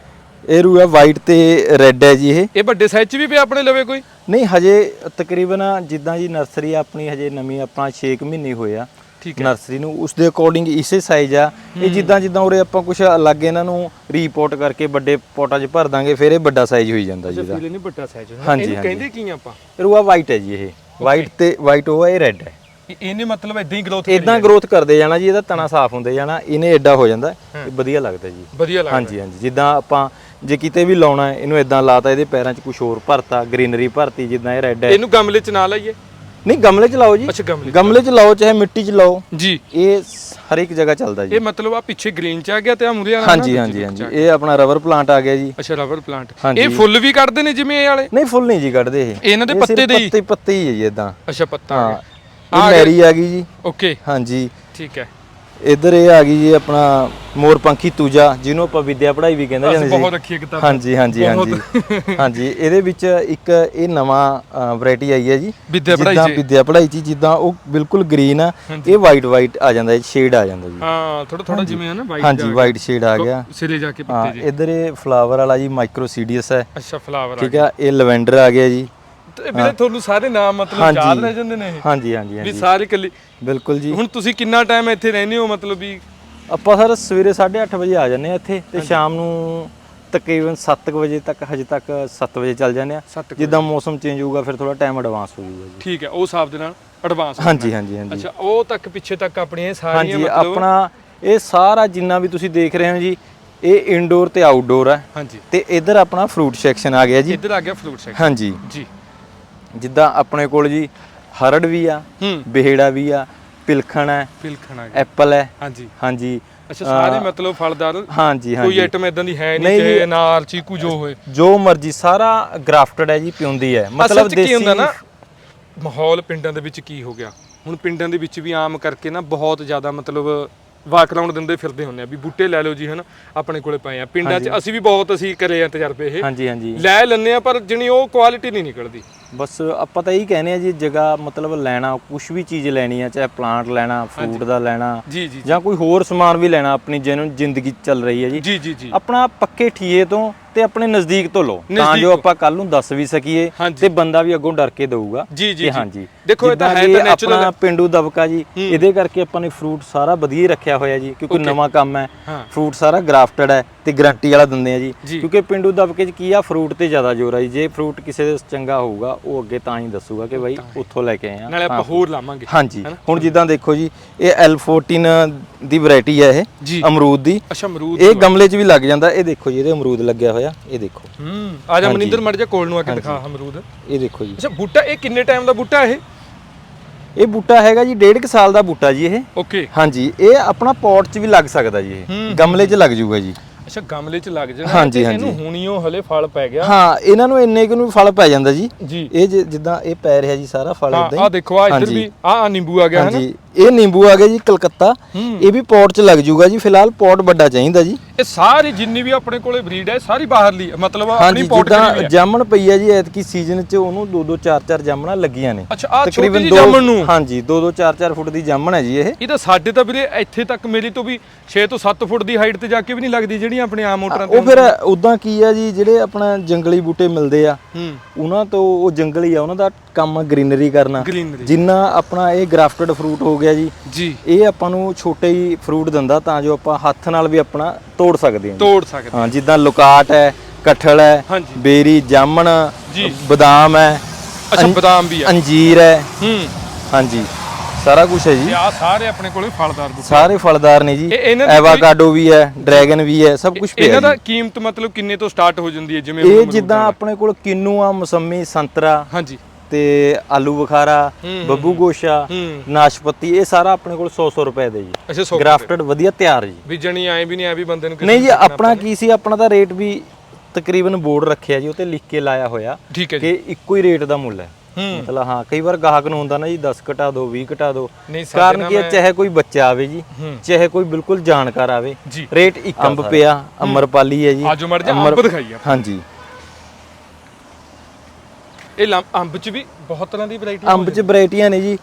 ਇਹ ਰੂ ਹੈ ਵਾਈਟ ਤੇ ਰੈੱਡ ਹੈ ਜੀ ਇਹ। ਇਹ ਵੱਡੇ ਸਾਈਜ਼ ਚ ਵੀ ਪਿਆ ਆਪਣੇ ਲਵੇ ਕੋਈ? ਨਹੀਂ ਹਜੇ ਤਕਰੀਬਨ ਜਿੱਦਾਂ ਜੀ ਨਰਸਰੀ ਆਪਣੀ ਹਜੇ ਨਵੀਂ ਆਪਣਾ 6 ਮਹੀਨੇ ਹੋਏ ਆ। ਠੀਕ ਨਰਸਰੀ ਨੂੰ ਉਸ ਦੇ ਅਕੋਰਡਿੰਗ ਇਸੇ ਸਾਈਜ਼ ਆ। ਇਹ ਜਿੱਦਾਂ ਜਿੱਦਾਂ ਉਰੇ ਆਪਾਂ ਕੁਝ ਅਲੱਗ ਇਹਨਾਂ ਨੂੰ ਰੀਪੋਰਟ ਕਰਕੇ ਵੱਡੇ ਪੋਟਾਂ 'ਚ ਭਰ ਦਾਂਗੇ ਫਿਰ ਇਹ ਵੱਡਾ ਸਾਈਜ਼ ਹੋਈ ਜਾਂਦਾ ਜੀ ਇਹਦਾ। ਫੀਲ ਨਹੀਂ ਵੱਡਾ ਸਾਈਜ਼ ਹਾਂਜੀ, ਇਹਨੂੰ ਹਾਂਜੀ। ਕਹਿੰਦੇ ਕੀ ਆਪਾਂ? ਰੂਆ ਵਾਈਟ ਹੈ ਜੀ ਇਹ। ਵਾਈਟ ਤੇ ਵਾਈਟ ਉਹ ਹੈ ਇਹ ਰੈੱਡ ਹੈ। ਇਹ- ਇਹਨੇ ਮਤਲਬ ਇਦਾਂ ਹੀ ਗਰੋਥ ਇਦਾਂ ਗਰੋਥ ਕਰਦੇ ਜਾਣਾ ਜੀ ਇਹਦਾ ਤਣਾ ਸਾਫ਼ ਹੁੰਦੇ ਜਾਣਾ ਇਹਨੇ ਐਡਾ ਹੋ ਜਾਂਦਾ ਵਧੀਆ ਲੱਗਦਾ ਜੀ। ਵਧੀਆ ਲੱਗਦਾ। ਹਾਂਜੀ ਹਾਂਜੀ ਜਿੱਦਾਂ ਆਪਾਂ ਜੇ ਕਿਤੇ ਵੀ ਲਾਉਣਾ ਇਹਨੂੰ ਇਦਾਂ ਲਾਤਾ ਇਹਦੇ ਪੈਰਾਂ 'ਚ ਕੁਝ ਹੋਰ ਭਰਤਾ ਗ੍ਰੀਨਰੀ ਭਰਤੀ ਜਿੱਦਾਂ ਇਹ ਰੈੱਡ ਹੈ। ਇਹਨੂੰ ਗਮਲੇ ਚ ਨਾ ਲਾਈਏ? ਨਹੀਂ ਗਮਲੇ 'ਚ ਲਾਓ ਜੀ। ਅੱਛਾ ਗਮਲੇ ਗਮਲੇ 'ਚ ਲਾਓ ਚਾਹੇ ਮਿੱਟੀ 'ਚ ਲਾਓ। ਜੀ। ਇਹ ਹਰ ਇੱਕ ਜਗ੍ਹਾ ਚੱਲਦਾ ਜੀ। ਇਹ ਮਤਲਬ ਆ ਪਿੱਛੇ ਗ੍ਰੀਨ ਚ ਆ ਗਿਆ ਤੇ ਆ ਮੁਰੇ ਵਾਲਾ ਹਾਂਜੀ ਹਾਂਜੀ ਹਾਂਜੀ। ਇਹ ਆਪਣਾ ਰਬਰ ਪਲਾਂਟ ਆ ਗਿਆ ਜੀ। ਅੱਛਾ ਰਬਰ ਪਲਾਂਟ। ਇਹ ਫੁੱਲ ਵੀ ਕੱਢਦੇ ਨੇ ਜਿਵੇਂ ਇਹ ਵਾਲੇ? ਨਹੀਂ ਫੁੱਲ ਨਹੀਂ ਜੀ ਕੱਢਦੇ ਇਹ। ਇਹਨਾਂ ਦੇ ਪੱਤੇ ਦੇ ਹੀ? ਪੱਤੇ ਪੱਤੇ ਹੀ ਹੈ ਜੀ ਇਦਾਂ ਅੱਛਾ ਪੱਤਾ ਆ ਇਹ ਮੈਰੀ ਆ ਗਈ ਜੀ। ਓਕੇ। ਹਾਂਜੀ। ਠੀਕ ਹੈ। ਇੱਧਰ ਇਹ ਆ ਗਈ ਜੀ ਆਪਣਾ ਮੋਰ ਪੰਖੀ ਤੂਜਾ ਜਿਹਨੂੰ ਆਪਾਂ ਵਿਦਿਆ ਪੜ੍ਹਾਈ ਵੀ ਕਹਿੰਦੇ ਅਸੀਂ ਜਾਂਦੇ ਬਹੁਤ ਰੱਖੀ ਹੈ ਕਿਤਾਬ। ਹਾਂਜੀ ਹਾਂਜੀ ਹਾਂਜੀ। ਹਾਂਜੀ ਇਹਦੇ ਵਿੱਚ ਇੱਕ ਇਹ ਨਵਾਂ ਵੈਰਾਈਟੀ ਆਈ ਹੈ ਜੀ। ਵਿਦਿਆ ਪੜ੍ਹਾਈ ਜਿੱਦਾਂ ਚ। ਵਿਦਿਆ ਪੜ੍ਹਾਈ ਚ ਜਿੱਦਾਂ ਉਹ ਬਿਲਕੁਲ ਗ੍ਰੀਨ ਆ ਇਹ ਵਾਈਟ ਵਾਈਟ ਆ ਜਾਂਦਾ ਹੈ ਸ਼ੇਡ ਆ ਜਾਂਦਾ ਜੀ। ਹਾਂ ਥੋੜਾ ਥੋੜਾ ਜਿਵੇਂ ਹੈ ਨਾ ਵਾਈਟ ਹਾਂਜੀ ਵਾਈਟ ਸ਼ੇਡ ਆ ਗਿਆ। ਸਿਰੇ ਜਾ ਕੇ ਹਾਂ ਪੱਤੇ ਜੇ। ਇੱਧਰ ਇਹ ਫਲਾਵਰ ਵਾਲਾ ਜੀ ਮਾਈਕਰੋਸੀਡੀਅਸ ਹੈ। ਅੱਛਾ ਫਲਾਵਰ ਆ ਠੀਕ ਆ ਇਹ ਲਵੈਂਡਰ ਆ ਗਿਆ ਜੀ। ਵੀਰੇ ਤੁਹਾਨੂੰ ਸਾਰੇ ਨਾਮ ਮਤਲਬ ਹਾਂਜੀ। ਯਾਦ ਰਹਿ ਜਾਂਦੇ ਨੇ ਇਹ। ਹਾਂਜੀ ਹਾਂਜੀ ਵੀ ਹਾਂਜੀ। ਸਾਰੇ ਕੱਲੀ ਬਿਲਕੁਲ ਜੀ। ਹੁਣ ਤੁਸੀਂ ਕਿੰਨਾ ਟਾਈਮ ਇੱਥੇ ਰਹਿੰਦੇ ਹੋ ਮਤਲਬ ਵੀ ਆਪਾਂ ਸਰ ਸਵੇਰੇ 8:30 ਵਜੇ ਆ ਜਾਂਦੇ ਆ ਇੱਥੇ ਤੇ ਸ਼ਾਮ ਨੂੰ ਤਕਰੀਬਨ 7 ਵਜੇ ਤੱਕ ਹਜੇ ਤੱਕ 7 ਵਜੇ ਚੱਲ ਜਾਂਦੇ ਆ ਸੱਤ ਕੁ ਜਿੱਦਾਂ ਮੌਸਮ ਚੇਂਜ ਹੋਊਗਾ ਫਿਰ ਥੋੜਾ ਟਾਈਮ ਐਡਵਾਂਸ ਹੋ ਜਾਊਗਾ ਜੀ। ਠੀਕ ਹੈ ਉਹ ਹਿਸਾਬ ਦੇ ਨਾਲ ਐਡਵਾਂਸ ਹਾਂਜੀ ਹਾਂਜੀ ਹਾਂਜੀ। ਅੱਛਾ ਉਹ ਤੱਕ ਪਿੱਛੇ ਤੱਕ ਆਪਣੀਆਂ ਇਹ ਸਾਰੀਆਂ ਹਾਂਜੀ ਮਤਲਬ ਆਪਣਾ ਇਹ ਸਾਰਾ ਜਿੰਨਾ ਵੀ ਤੁਸੀਂ ਦੇਖ ਰਹੇ ਹੋ ਜੀ ਇਹ ਇਨਡੋਰ ਤੇ ਆਊਟਡੋਰ ਹੈ। ਹਾਂਜੀ। ਤੇ ਇੱਧਰ ਆਪਣਾ ਫਰੂਟ ਸੈਕਸ਼ਨ ਆ ਗਿਆ ਜੀ। ਇੱਧਰ ਆ ਗਿਆ ਫਰੂਟ ਸੈਕਸ਼ਨ ਹਾਂਜੀ। ਜੀ। ਜਿੱਦਾਂ ਆਪਣੇ ਕੋਲ ਜੀ ਹਰੜ ਵੀ ਆ ਹੂੰ। ਬਿਹੜਾ ਵੀ ਆ ਪਿਲਖਣ ਹੈ ਪਿਲਖਣ ਗਿਆ ਐਪਲ ਹੈ। ਹਾਂਜੀ। ਹਾਂਜੀ। ਅੱਛਾ ਸਾਰੇ ਮਤਲਬ ਫਲਦਾਰ? ਹਾਂਜੀ ਕੋਈ ਹਾਂਜੀ। ਆਈਟਮ ਇਦਾਂ ਦੀ ਹੈ ਨਹੀਂ। ਚਾਹੇ ਅਨਾਰ ਚੀਕੂ ਜੋ ਹੋਏ। ਜੋ ਮਰਜ਼ੀ ਸਾਰਾ ਗ੍ਰਾਫਟਡ ਹੈ ਜੀ ਪਿਉਂਦੀ ਹੈ। ਮਤਲਬ ਮਤਲਬ ਕੀ ਦੇਸੀ ਹੁੰਦਾ ਨਾ ਮਾਹੌਲ ਪਿੰਡਾਂ ਦੇ ਵਿੱਚ ਕੀ ਹੋ ਗਿਆ? ਹੁਣ ਪਿੰਡਾਂ ਦੇ ਵਿੱਚ ਵੀ ਆਮ ਕਰਕੇ ਨਾ ਬਹੁਤ ਜ਼ਿਆਦਾ ਮਤਲਬ ਵਾਕਰਾਉਂਡ ਦਿੰਦੇ ਫਿਰਦੇ ਹੁੰਦੇ ਆ ਵੀ ਬੂਟੇ ਲੈ ਲਓ ਜੀ ਹਨਾ ਆਪਣੇ ਕੋਲੇ ਪਏ ਆ। ਪਿੰਡਾਂ 'ਚ ਅਸੀਂ ਵੀ ਬਹੁਤ ਅਸੀਂ ਕਰੇ ਆ ਤਜਰਬੇ ਇਹ। ਹਾਂਜੀ ਹਾਂਜੀ। ਲੈ ਲੈਂਦੇ ਆ ਪਰ ਜਣੀ ਉਹ ਕੁਆਲਿਟੀ ਨਹੀਂ ਨਿਕਲਦੀ। ਬਸ ਆਪਾਂ ਤਾਂ ਇਹੀ ਕਹਿੰਦੇ ਆ ਜੀ ਜਗ੍ਹਾ ਮਤਲਬ ਲੈਣਾ ਕੁਝ ਵੀ ਚੀਜ਼ ਲੈਣੀ ਆ ਚਾਹੇ ਪਲਾਂਟ ਲੈਣਾ ਫਰੂਟ ਦਾ ਲੈਣਾ ਜੀ ਕੋਈ ਹੋਰ ਸਮਾਨ ਵੀ ਲੈਣਾ ਆਪਣੀ ਜਿਹਨੂੰ ਜ਼ਿੰਦਗੀ ਚੱਲ ਰਹੀ ਹੈ ਜੀ ਜੀ ਜੀ। ਆਪਣਾ ਪੱਕੇ ਠੀਏ ਤੋਂ ਤੇ ਆਪਣੇ ਨਜ਼ਦੀਕ ਤੋਂ ਲਓ। ਤਾਂ ਨਜ਼ਦੀਕ ਜੋ ਆਪਾਂ ਕੱਲ ਨੂੰ ਦੱਸ ਵੀ ਸਕੀਏ ਹਾਂਜੀ। ਤੇ ਬੰਦਾ ਵੀ ਅੱਗੋਂ ਡਰ ਕੇ ਦਊਗਾ ਜੀ ਜੀ ਕਿ ਜੀ। ਹਾਂਜੀ। ਦੇਖੋ ਇਹ ਤਾਂ ਜਿੱਦਾਂ ਹੈ ਕਿ ਤਾਂ natural ਆਪਣਾ ਪਿੰਡੂ ਦਬਕਾ ਜੀ। ਇਹਦੇ ਕਰਕੇ ਆਪਾਂ ਨੇ ਫਰੂਟ ਸਾਰਾ ਵਧੀਆ ਹੀ ਰੱਖਿਆ ਹੋਇਆ ਜੀ ਕਿਉਂਕਿ ਨਵਾਂ ਕੰਮ ਹੈ ਹਾਂ। ਫਰੂਟ ਸਾਰਾ ਗ੍ਰਾਫਟਡ ਹੈ। ਤੇ ਗਾਰੰਟੀ ਵਾਲਾ ਦਿੰਦੇ ਆ ਜੀ। ਜੀ। ਕਿਉਂਕਿ ਪਿੰਡੂ ਦਬਕੇ 'ਚ ਕੀ ਆ ਫਰੂਟ ਤੇ ਜ਼ਿਆਦਾ ਜ਼ੋਰ ਆ ਜੀ। ਜੇ ਫਰੂਟ ਕਿਸੇ ਦੇ ਚੰਗਾ ਹੋਊਗਾ ਉਹ ਅੱਗੇ ਤਾਂ ਹੀ ਦੱਸੂਗਾ ਕਿ ਬਾਈ ਉੱਥੋਂ ਲੈ ਕੇ ਆਏ ਆ। ਨਾਲੇ ਆਪਾਂ ਹੋਰ ਲਾਵਾਂਗੇ। ਹਾਂਜੀ। ਹੁਣ ਜਿੱਦਾਂ ਦੇਖੋ ਜੀ ਇਹ L14 ਦੀ ਵੈਰਾਈਟੀ ਹੈ ਇਹ ਅਮਰੂਦ ਦੀ। ਅੱਛਾ ਅਮਰੂਦ ਇਹ ਗਮਲੇ 'ਚ ਵੀ ਲੱਗ ਜਾਂਦਾ। ਇਹ ਦੇਖੋ ਜੀ ਇਹਦੇ ਅਮਰੂਦ ਲੱਗਿਆ ਹੋਇਆ। ਇਹ ਦੇਖੋ। ਹੂੰ। ਆ ਜਾ ਮਨਿੰਦਰ ਮੜ ਜਾ ਕੋਲ ਨੂੰ ਆ ਕੇ ਦਿਖਾ ਅਮਰੂਦ। ਇਹ ਦੇਖੋ ਜੀ। ਅੱਛਾ ਬੂਟਾ ਇਹ ਕਿੰਨੇ ਟਾਈਮ ਦਾ ਬੂਟਾ ਇਹ? ਇਹ ਬੂਟਾ ਹੈਗਾ ਜੀ ਡੇਢ ਕੁ ਸਾਲ ਦਾ ਬੂਟਾ ਜੀ ਇਹ। ਓਕੇ ਹਾਂਜੀ। ਇਹ ਆਪਣਾ ਪੌਟ 'ਚ ਵੀ ਲੱਗ ਸਕਦਾ ਜੀ ਇਹ। ਗਮਲੇ 'ਚ ਲੱਗ ਜੂਗਾ ਜੀ। ਅੱਛਾ ਗਮਲੇ 'ਚ ਲੱਗ ਜਾਣਾ ਹਾਂਜੀ, ਤੇ ਇਹਨੂੰ ਹੁਣੀਓ ਹਲੇ ਫਲ ਪੈ ਗਿਆ। ਹਾਂ ਇਹਨਾਂ ਨੂੰ ਇੰਨੇ ਕੁ ਨੂੰ ਫਲ ਪੈ ਜਾਂਦਾ ਜੀ। ਜੀ। ਇਹ ਜਿ- ਜਿੱਦਾਂ ਇਹ ਪੈ ਰਿਹਾ ਜੀ ਸਾਰਾ ਫਲ ਹਾਂ ਇਦਾਂ ਆ ਦੇਖੋ ਆ ਇੱਧਰ ਵੀ ਆ ਆ ਨਿੰਬੂ ਆ ਗਿਆ ਹੈ ਨਾ ਹਾਂਜੀ ਇਹ ਨਿੰਬੂ ਆ ਗਿਆ ਜੀ ਕਲਕੱਤਾ। ਹੂੰ। ਇਹ ਵੀ ਪੌਟ 'ਚ ਲੱਗ ਜੂਗਾ ਜੀ ਫਿਲਹਾਲ ਪੌਟ ਵੱਡਾ ਚਾਹੀਦਾ ਜੀ। ਇਹ ਸਾਰੀ ਜਿੰਨੀ ਵੀ ਆਪਣੇ ਕੋਲੇ ਬਰੀਡ ਹੈ ਸਾਰੀ ਬਾਹਰਲੀ ਹੈ, ਮਤਲਬ ਆਪਣੀ ਹਾਂਜੀ ਪੋਟ ਕਰੀ ਹੈ। ਜਾਮਣ ਪਈ ਹੈ ਜੀ ਐਤਕੀ ਸੀਜ਼ਨ 'ਚ ਉਹਨੂੰ 2-2 4-4 ਜਾਮਣਾਂ ਲੱਗੀਆਂ ਨੇ। ਅੱਛਾ ਆ ਛੋਟੀ ਜਿਹੀ ਦੋ ਜਾਮਣ ਨੂੰ? ਹਾਂਜੀ 2-2 4-4 ਫੁੱਟ ਦੀ ਜਾਮਣ ਹੈ ਜੀ ਇਹ। ਇਹ ਤਾਂ ਸਾਡੇ ਤਾਂ ਵੀਰੇ ਇੱਥੇ ਤੱਕ ਮੇਰੀ ਤੋਂ ਵੀ 6 ਤੋਂ 7 ਫੁੱਟ ਦੀ ਹਾਈਟ ਤੇ ਜਾ ਕੇ ਵੀ ਨਹੀਂ ਲੱਗਦੀ ਜਿਹੜੀਆਂ ਆਪਣੇ ਆਮ ਮੋਟਰਾਂ ਤੇ ਉਹ ਫਿਰ ਉਦਾਂ ਕੀ ਆ ਜੀ ਜਿਹੜੇ ਆਪਣਾ ਜੰਗਲੀ ਬੂਟੇ ਮਿਲਦੇ ਆ ਹੂੰ। ਉਹਨਾਂ ਤੋਂ ਉਹ ਜੰਗਲੀ ਆ ਉਹਨਾਂ ਦਾ ਕੰਮ ਗ੍ਰੀਨਰੀ ਕਰਨਾ। ਜਿੰਨਾ ਆਪਣਾ ਇਹ ਗ੍ਰਾਫਟਡ ਫਰੂਟ ਹੋ ਗਿਆ ਜੀ ਜੀ। ਇਹ ਆਪਾਂ ਨੂੰ ਛੋਟੇ ਹੀ ਫਰੂਟ ਦਿੰਦਾ ਤਾਂ ਜੋ ਆਪਾਂ ਹੱਥ ਨਾਲ ਵੀ ਆਪਣਾ ਤੋੜ ਸਕਦੇ ਹਾਂ। ਤੋੜ ਸਕਦੇ ਹਾਂ ਜਿੱਦਾਂ ਲੁਕਾਟ ਹੈ ਕਠਲ ਹੈ ਬੇਰੀ ਜਾਮਣ। ਬਦਾਮ ਹੈ ਅੱਛਾ ਬਦਾਮ ਵੀ ਆ। ਅੰਜੀਰ ਹੈ। ਹੂੰ। ਹਾਂਜੀ। ਸਾਰਾ ਕੁਝ ਹੈ ਜੀ। ਤੇ ਆ ਸਾਰੇ ਆਪਣੇ ਕੋਲੇ ਫਲਦਾਰ ਬੂਟੇ। ਸਾਰੇ ਫਲਦਾਰ ਨੇ ਜੀ। ਇਹ- ਇਹਨਾਂ ਦੀ ਐਵਾਕਾਡੋ ਵੀ ਹੈ ਡਰੈਗਨ ਵੀ ਹੈ ਸਭ ਕੁਝ ਪਿਆ ਇਹਨਾਂ ਜੀ। ਕੀਮਤ ਮਤਲਬ ਕਿੰਨੇ ਤੋਂ ਸਟਾਰਟ ਹੋ ਜਾਂਦੀ ਹੈ ਜਿਵੇਂ ਇਹ ਅਮਰੂਦ ਜਿੱਦਾਂ ਦਾ? ਆਪਣੇ ਕੋਲ ਕਿੰਨੂ ਆ ਮੌਸਮੀ ਸੰਤਰਾ ਹਾਂਜੀ। ਤੇ ਆਲੂ ਬੁਖਾਰਾ ਹੂੰ, ਬੱਬੂ ਗੋਸ਼ਾ ਹੂੰ। ਨਾਸ਼ਪਤੀ ਇਹ ਸਾਰਾ ਆਪਣੇ ਕੋਲ 100 100 ਰੁਪਏ ਦੇ ਜੀ। ਅੱਛਾ ਗ੍ਰਾਫਟਡ ਵਧੀਆ ਤਿਆਰ ਜੀ। ਵੀ ਜਣੀ ਐ ਵੀ ਨਹੀਂ ਐ ਵੀ ਬੰਦੇ ਨੂੰ ਕਿਸੇ ਨਹੀਂ ਜੀ ਆਪਣਾ ਕੀ ਸੀ ਆਪਣਾ ਤਾਂ ਰੇਟ ਵੀ ਤਕਰੀਬਨ ਬੋਰਡ ਰੱਖਿਆ ਜੀ ਉਹ ਤੇ ਲਿਖ ਕੇ ਲਾਇਆ ਹੋਇਆ ਠੀਕ ਹੈ ਜੀ। ਕਿ ਇੱਕੋ ਹੀ ਰੇਟ ਦਾ ਮੁੱਲ ਹੂੰ। ਮਤਲਬ ਹਾਂ ਕਈ ਵਾਰ ਗਾਹਕ ਨੂੰ ਹੁੰਦਾ ਨਾ ਜੀ 10 ਘਟਾ ਦਿਓ 20 ਘਟਾ ਦਿਓ ਕਾਰਨ ਕੀ ਹੈ ਚਾਹੇ ਕੋਈ ਬੱਚਾ ਆਵੇ ਜੀ ਚਾਹੇ ਕੋਈ ਬਿਲਕੁਲ ਜਾਣਕਾਰ ਆਵੇ। ਰੇਟ ਇੱਕ ਅੰਬ ਪਿਆ ਅਮਰਪਾਲੀ ਹੈ ਜੀ। ਆਜੋ ਮਰ ਜਾ ਅਮਰ- ਅੰਬ ਹਾਂਜੀ। ਇਹ ਅੰਬ ਚ ਵੀ ਬਹੁਤ ਤਰ੍ਹਾਂ ਦੀ ਵੈਰਾਈਟੀ ਅੰਬ 'ਚ ਵੈਰਾਈਟੀਆਂ ਨੇ ਜੀ।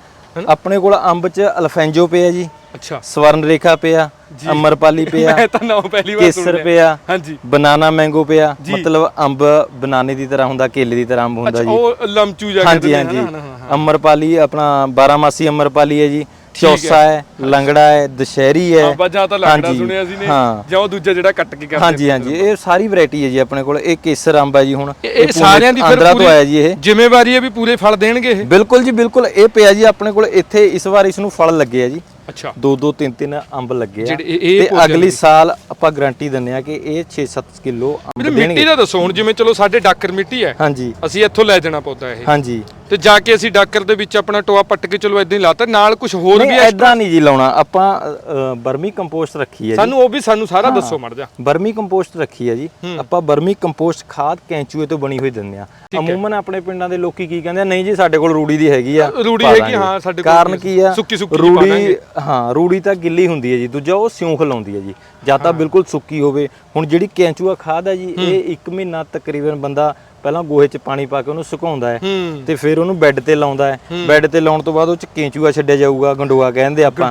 ਆਪਣੇ ਕੋਲ ਅੰਬ 'ਚ ਅਲਫੈਂਜੋ ਪਿਆ ਜੀ। ਅੱਛਾ। ਸਵਰਨ ਰੇਖਾ ਪਿਆ। ਅਮਰਪਾਲੀ ਪਿਆ ਮੈਂ ਤਾਂ ਨਾਮ ਪਹਿਲੀ ਵਾਰ ਸੁਣ ਕੇਸਰ ਰਿਹਾ। ਪਿਆ ਹਾਂਜੀ। ਬਨਾਨਾ ਮੈਂਗੋ ਪਿਆ ਮਤਲਬ ਅੰਬ ਬਨਾਨੇ ਦੀ ਤਰ੍ਹਾਂ ਹੁੰਦਾ ਕੇਲੇ ਦੀ ਤਰ੍ਹਾਂ ਅੰਬ ਹੁੰਦਾ ਅੱਛਾ ਜੀ। ਉਹ ਲਮਚੂ ਜਾ ਹਾਂਜੀ ਹਾਂਜੀ। ਅਮਰਪਾਲੀ ਆਪਣਾ 12 ਮਾਸੀ ਅਮਰਪਾਲੀ ਹੈ ਜੀ ਚੌਸਾ ਹੈ। ਲੰਗੜਾ ਹੈ ਦਸ਼ਹਿਰੀ ਹੈ। ਅੰਬਾ ਜਾਂ ਤਾਂ ਲੱਗਦਾ ਹਾਂਜੀ, ਸੁਣਿਆ ਸੀ ਨੇ ਹਾਂ। ਜਾਂ ਉਹ ਦੂਜਾ ਜਿਹੜਾ ਕੱਟ ਕੇ ਕਰਦੇ ਹਾਂਜੀ ਹਾਂਜੀ ਇਹ ਸਾਰੀ ਵੈਰਾਈਟੀ ਹੈ ਜੀ ਆਪਣੇ ਕੋਲ ਇਹ ਕੇਸਰ ਅੰਬ ਹੈ ਜੀ ਹੁਣ ਇਹ- ਸਾਰਿਆਂ ਦੀ ਫਿਰ ਆਂਧਰਾ ਤੋਂ ਆਇਆ ਜੀ ਇਹ। ਜ਼ਿੰਮੇਵਾਰੀ ਹੈ ਵੀ ਪੂਰੇ ਫਲ ਦੇਣਗੇ ਇਹ? ਬਿਲਕੁਲ ਜੀ ਬਿਲਕੁਲ ਇਹ ਪਿਆ ਜੀ ਆਪਣੇ ਕੋਲ ਇੱਥੇ ਇਸ ਵਾਰ ਇਸ ਨੂੰ ਫਲ ਲੱਗੇ ਆ ਜੀ। ਅੱਛਾ। ਦੋ ਦੋ ਤਿੰਨ ਤਿੰਨ ਅੰਬ ਲੱਗੇ ਆ। ਜਿਹੜੇ ਇਹ- ਇਹ ਤੇ ਪੌਦੇ ਅਗਲੀ ਸਾਲ ਆਪਾਂ ਗਾਰੰਟੀ ਦਿੰਨੇ ਆ ਕਿ ਇਹ 6-7 ਕਿਲੋ ਅੰਬ ਵੀਰੇ ਮਿੱਟੀ ਦੇਣਗੇ। ਦਾ ਦੱਸੋ ਹੁਣ ਜਿਵੇਂ ਚਲੋ ਸਾਡੇ ਡਾਕਰ ਮਿੱਟੀ ਹੈ। ਹਾਂਜੀ। ਅਸੀਂ ਇੱਥੋਂ ਲੈ ਜਾਣਾ ਪੌਦਾ ਇਹ। ਹਾਂਜੀ। ਤੇ ਜਾ ਕੇ ਅਸੀਂ ਡਾਕਰ ਦੇ ਵਿੱਚ ਆਪਣਾ ਟੋਆ ਪੱਟ ਕੇ ਚਲੋ ਇਦਾਂ ਹੀ ਲਾਤਾ ਨਾਲ ਕੁਝ ਹੋਰ ਵੀ ਨਹੀਂ ਐਦਾਂ ਨਹੀਂ ਜੀ ਲਾਉਣਾ। ਆਪਾਂ ਅ, ਬਰਮੀ ਕੰਪੋਸਟ ਰੱਖੀ ਹੈ ਜੀ। ਸਾਨੂੰ ਉਹ ਵੀ ਸਾਨੂੰ ਸਾਰਾ ਦੱਸੋ ਮੜ ਜਾ ਬਰਮੀ ਕੰਪੋਸਟ ਰੱਖੀ ਹੈ ਜੀ। ਆਪਾਂ ਬਰਮੀ ਕੰਪੋਸਟ ਖਾਦ ਕੈਂਚੂਏ ਤੋਂ ਬਣੀ ਹੋਈ ਦਿੰਦੇ ਆ ਅਮੂਮਨ ਆਪਣੇ ਪਿੰਡਾਂ ਦੇ ਲੋਕੀ ਕੀ ਕਹਿੰਦੇ ਆ ਨਹੀਂ ਜੀ ਸਾਡੇ ਕੋਲ ਰੂੜੀ ਦੀ ਹੈਗੀ ਆ ਰੂੜੀ ਪਾ ਹੈਗੀ, ਦਾਂਗੇ। ਹਾਂ, ਸਾਡੇ ਕੋਲ ਕਾਰਨ ਕੀ ਆ? ਸੁੱਕੀ- ਸੁੱਕੀ ਪਾ ਰੂੜੀ ਦਾਂਗੇ। ਹਾਂ ਰੂੜੀ ਤਾਂ ਗਿੱਲੀ ਹੁੰਦੀ ਹੈ ਜੀ। ਦੂਜਾ ਉਹ ਸਿਉਂਖ ਲਾਉਂਦੀ ਹੈ ਜੀ। ਜਾਂ ਤਾਂ ਬਿਲਕੁਲ ਸੁੱਕੀ ਹੋਵੇ। ਹੁਣ ਜਿਹੜੀ ਕੈਂਚੂਆ ਖਾਦ ਹੈ ਜੀ ਇਹ 1 ਮਹੀਨਾ ਤਕਰੀਬਨ ਬੰਦਾ ਪਹਿਲਾਂ ਗੋਹੇ 'ਚ ਪਾਣੀ ਪਾ ਕੇ ਉਹਨੂੰ ਸੁਕਾਉਂਦਾ ਹੈ ਤੇ ਫਿਰ ਉਹਨੂੰ ਬੈੱਡ ਤੇ ਲਾਉਂਦਾ ਹੈ। ਬੈੱਡ ਤੇ ਲਾਉਣ ਤੋਂ ਬਾਅਦ ਉਹ 'ਚ ਕੈਂਚੂਆ ਛੱਡਿਆ ਜਾਊਗਾ ਗੰਡੋਆ ਕਹਿੰਦੇ ਆਪਾਂ।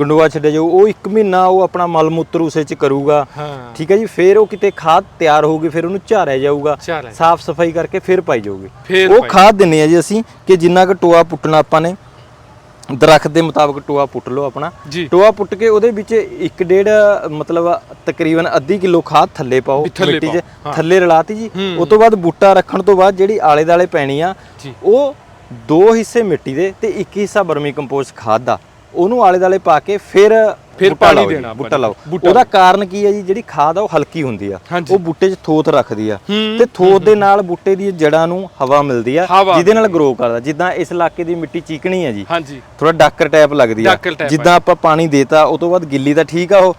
ਗੰਡੋਆ, ਛੱਡਿਆ ਜਾਊ ਉਹ 1 ਮਹੀਨਾ ਉਹ ਆਪਣਾ ਮਲ ਮੂਤਰ ਉਸੇ 'ਚ ਕਰੂਗਾ। ਠੀਕ ਹੈ ਜੀ ਫਿਰ ਉਹ ਕਿਤੇ ਖਾਦ ਤਿਆਰ ਹੋਊਗੀ ਫਿਰ ਉਹਨੂੰ ਝਾਰਿਆ ਜਾਊਗਾ। ਸਾਫ਼ ਸਫ਼ਾਈ ਕਰਕੇ ਫਿਰ ਪਾਈ ਜਾਊਗੀ। ਉਹ। ਖਾਦ ਦਿੰਨੇ ਆ ਜੀ ਅਸੀਂ ਕਿ ਜਿੰਨਾ ਕੁ ਟੋਆ ਪੁੱਟਣਾ ਆਪਾਂ ਨੇ ਦਰਖਤ ਦੇ ਮੁਤਾਬਕ ਟੋਆ ਪੁੱਟ ਲਓ ਆਪਣਾ। ਜੀ। ਟੋਆ ਪੁੱਟ ਕੇ ਉਹਦੇ ਵਿੱਚ ਇੱਕ ਡੇਢ ਮਤਲਬ ਤਕਰੀਬਨ ਅੱਧੀ ਕਿਲੋ ਖਾਦ ਥੱਲੇ ਪਾਓ ਵੀ ਥੱਲੇ ਮਿੱਟੀ 'ਚ ਪਾਓ, ਥੱਲੇ ਰਲਾਤੀ ਜੀ। ਹੂੰ। ਉਸ ਤੋਂ ਬਾਅਦ ਬੂਟਾ ਰੱਖਣ ਤੋਂ ਬਾਅਦ ਜਿਹੜੀ ਆਲੇ ਦਾਲੇ ਪੈਣੀ ਆ ਜੀ। ਉਹ ਦੋ ਹਿੱਸੇ ਮਿੱਟੀ ਦੇ ਤੇ ਇੱਕ ਹਿੱਸਾ ਬਰਮੀ ਕੰਪੋਸਟ ਖਾਦ ਦਾ। ਉਹਨੂੰ ਆਲੇ ਦਾਲੇ ਪਾ ਕੇ ਫਿਰ ਫਿਰ ਪਾਣੀ ਦੇਣਾ ਬੂਟਾ ਲਾਓ। ਉਹਦਾ ਕਾਰਨ ਕੀ ਹੈ ਜੀ? ਜਿਹੜੀ ਖਾਦ ਆ ਉਹ ਹਲਕੀ ਹੁੰਦੀ ਆ। ਉਹ ਬੂਟੇ 'ਚ ਥੋਥ ਰੱਖਦੀ ਆ। ਤੇ ਥੋਥ ਦੇ ਨਾਲ ਬੂਟੇ ਦੀ ਜੜਾਂ ਨੂੰ ਹਵਾ ਮਿਲਦੀ ਆ ਜਿਹਦੇ ਨਾਲ ਗਰੋ ਕਰਦਾ। ਜਿੱਦਾਂ ਇਸ ਇਲਾਕੇ ਦੀ ਮਿੱਟੀ ਚੀਕਣੀ ਹੈ ਜੀ ਥੋੜਾ ਡਾਕਰ ਟਾਈਪ ਲੱਗਦੀ ਆ। ਜਿੱਦਾਂ ਆਪਾਂ ਪਾਣੀ ਦੇਤਾ ਉਹ ਤੋਂ ਬਾਅਦ ਗਿੱਲੀ ਤਾਂ ਠੀਕ ਆ ਉਹ।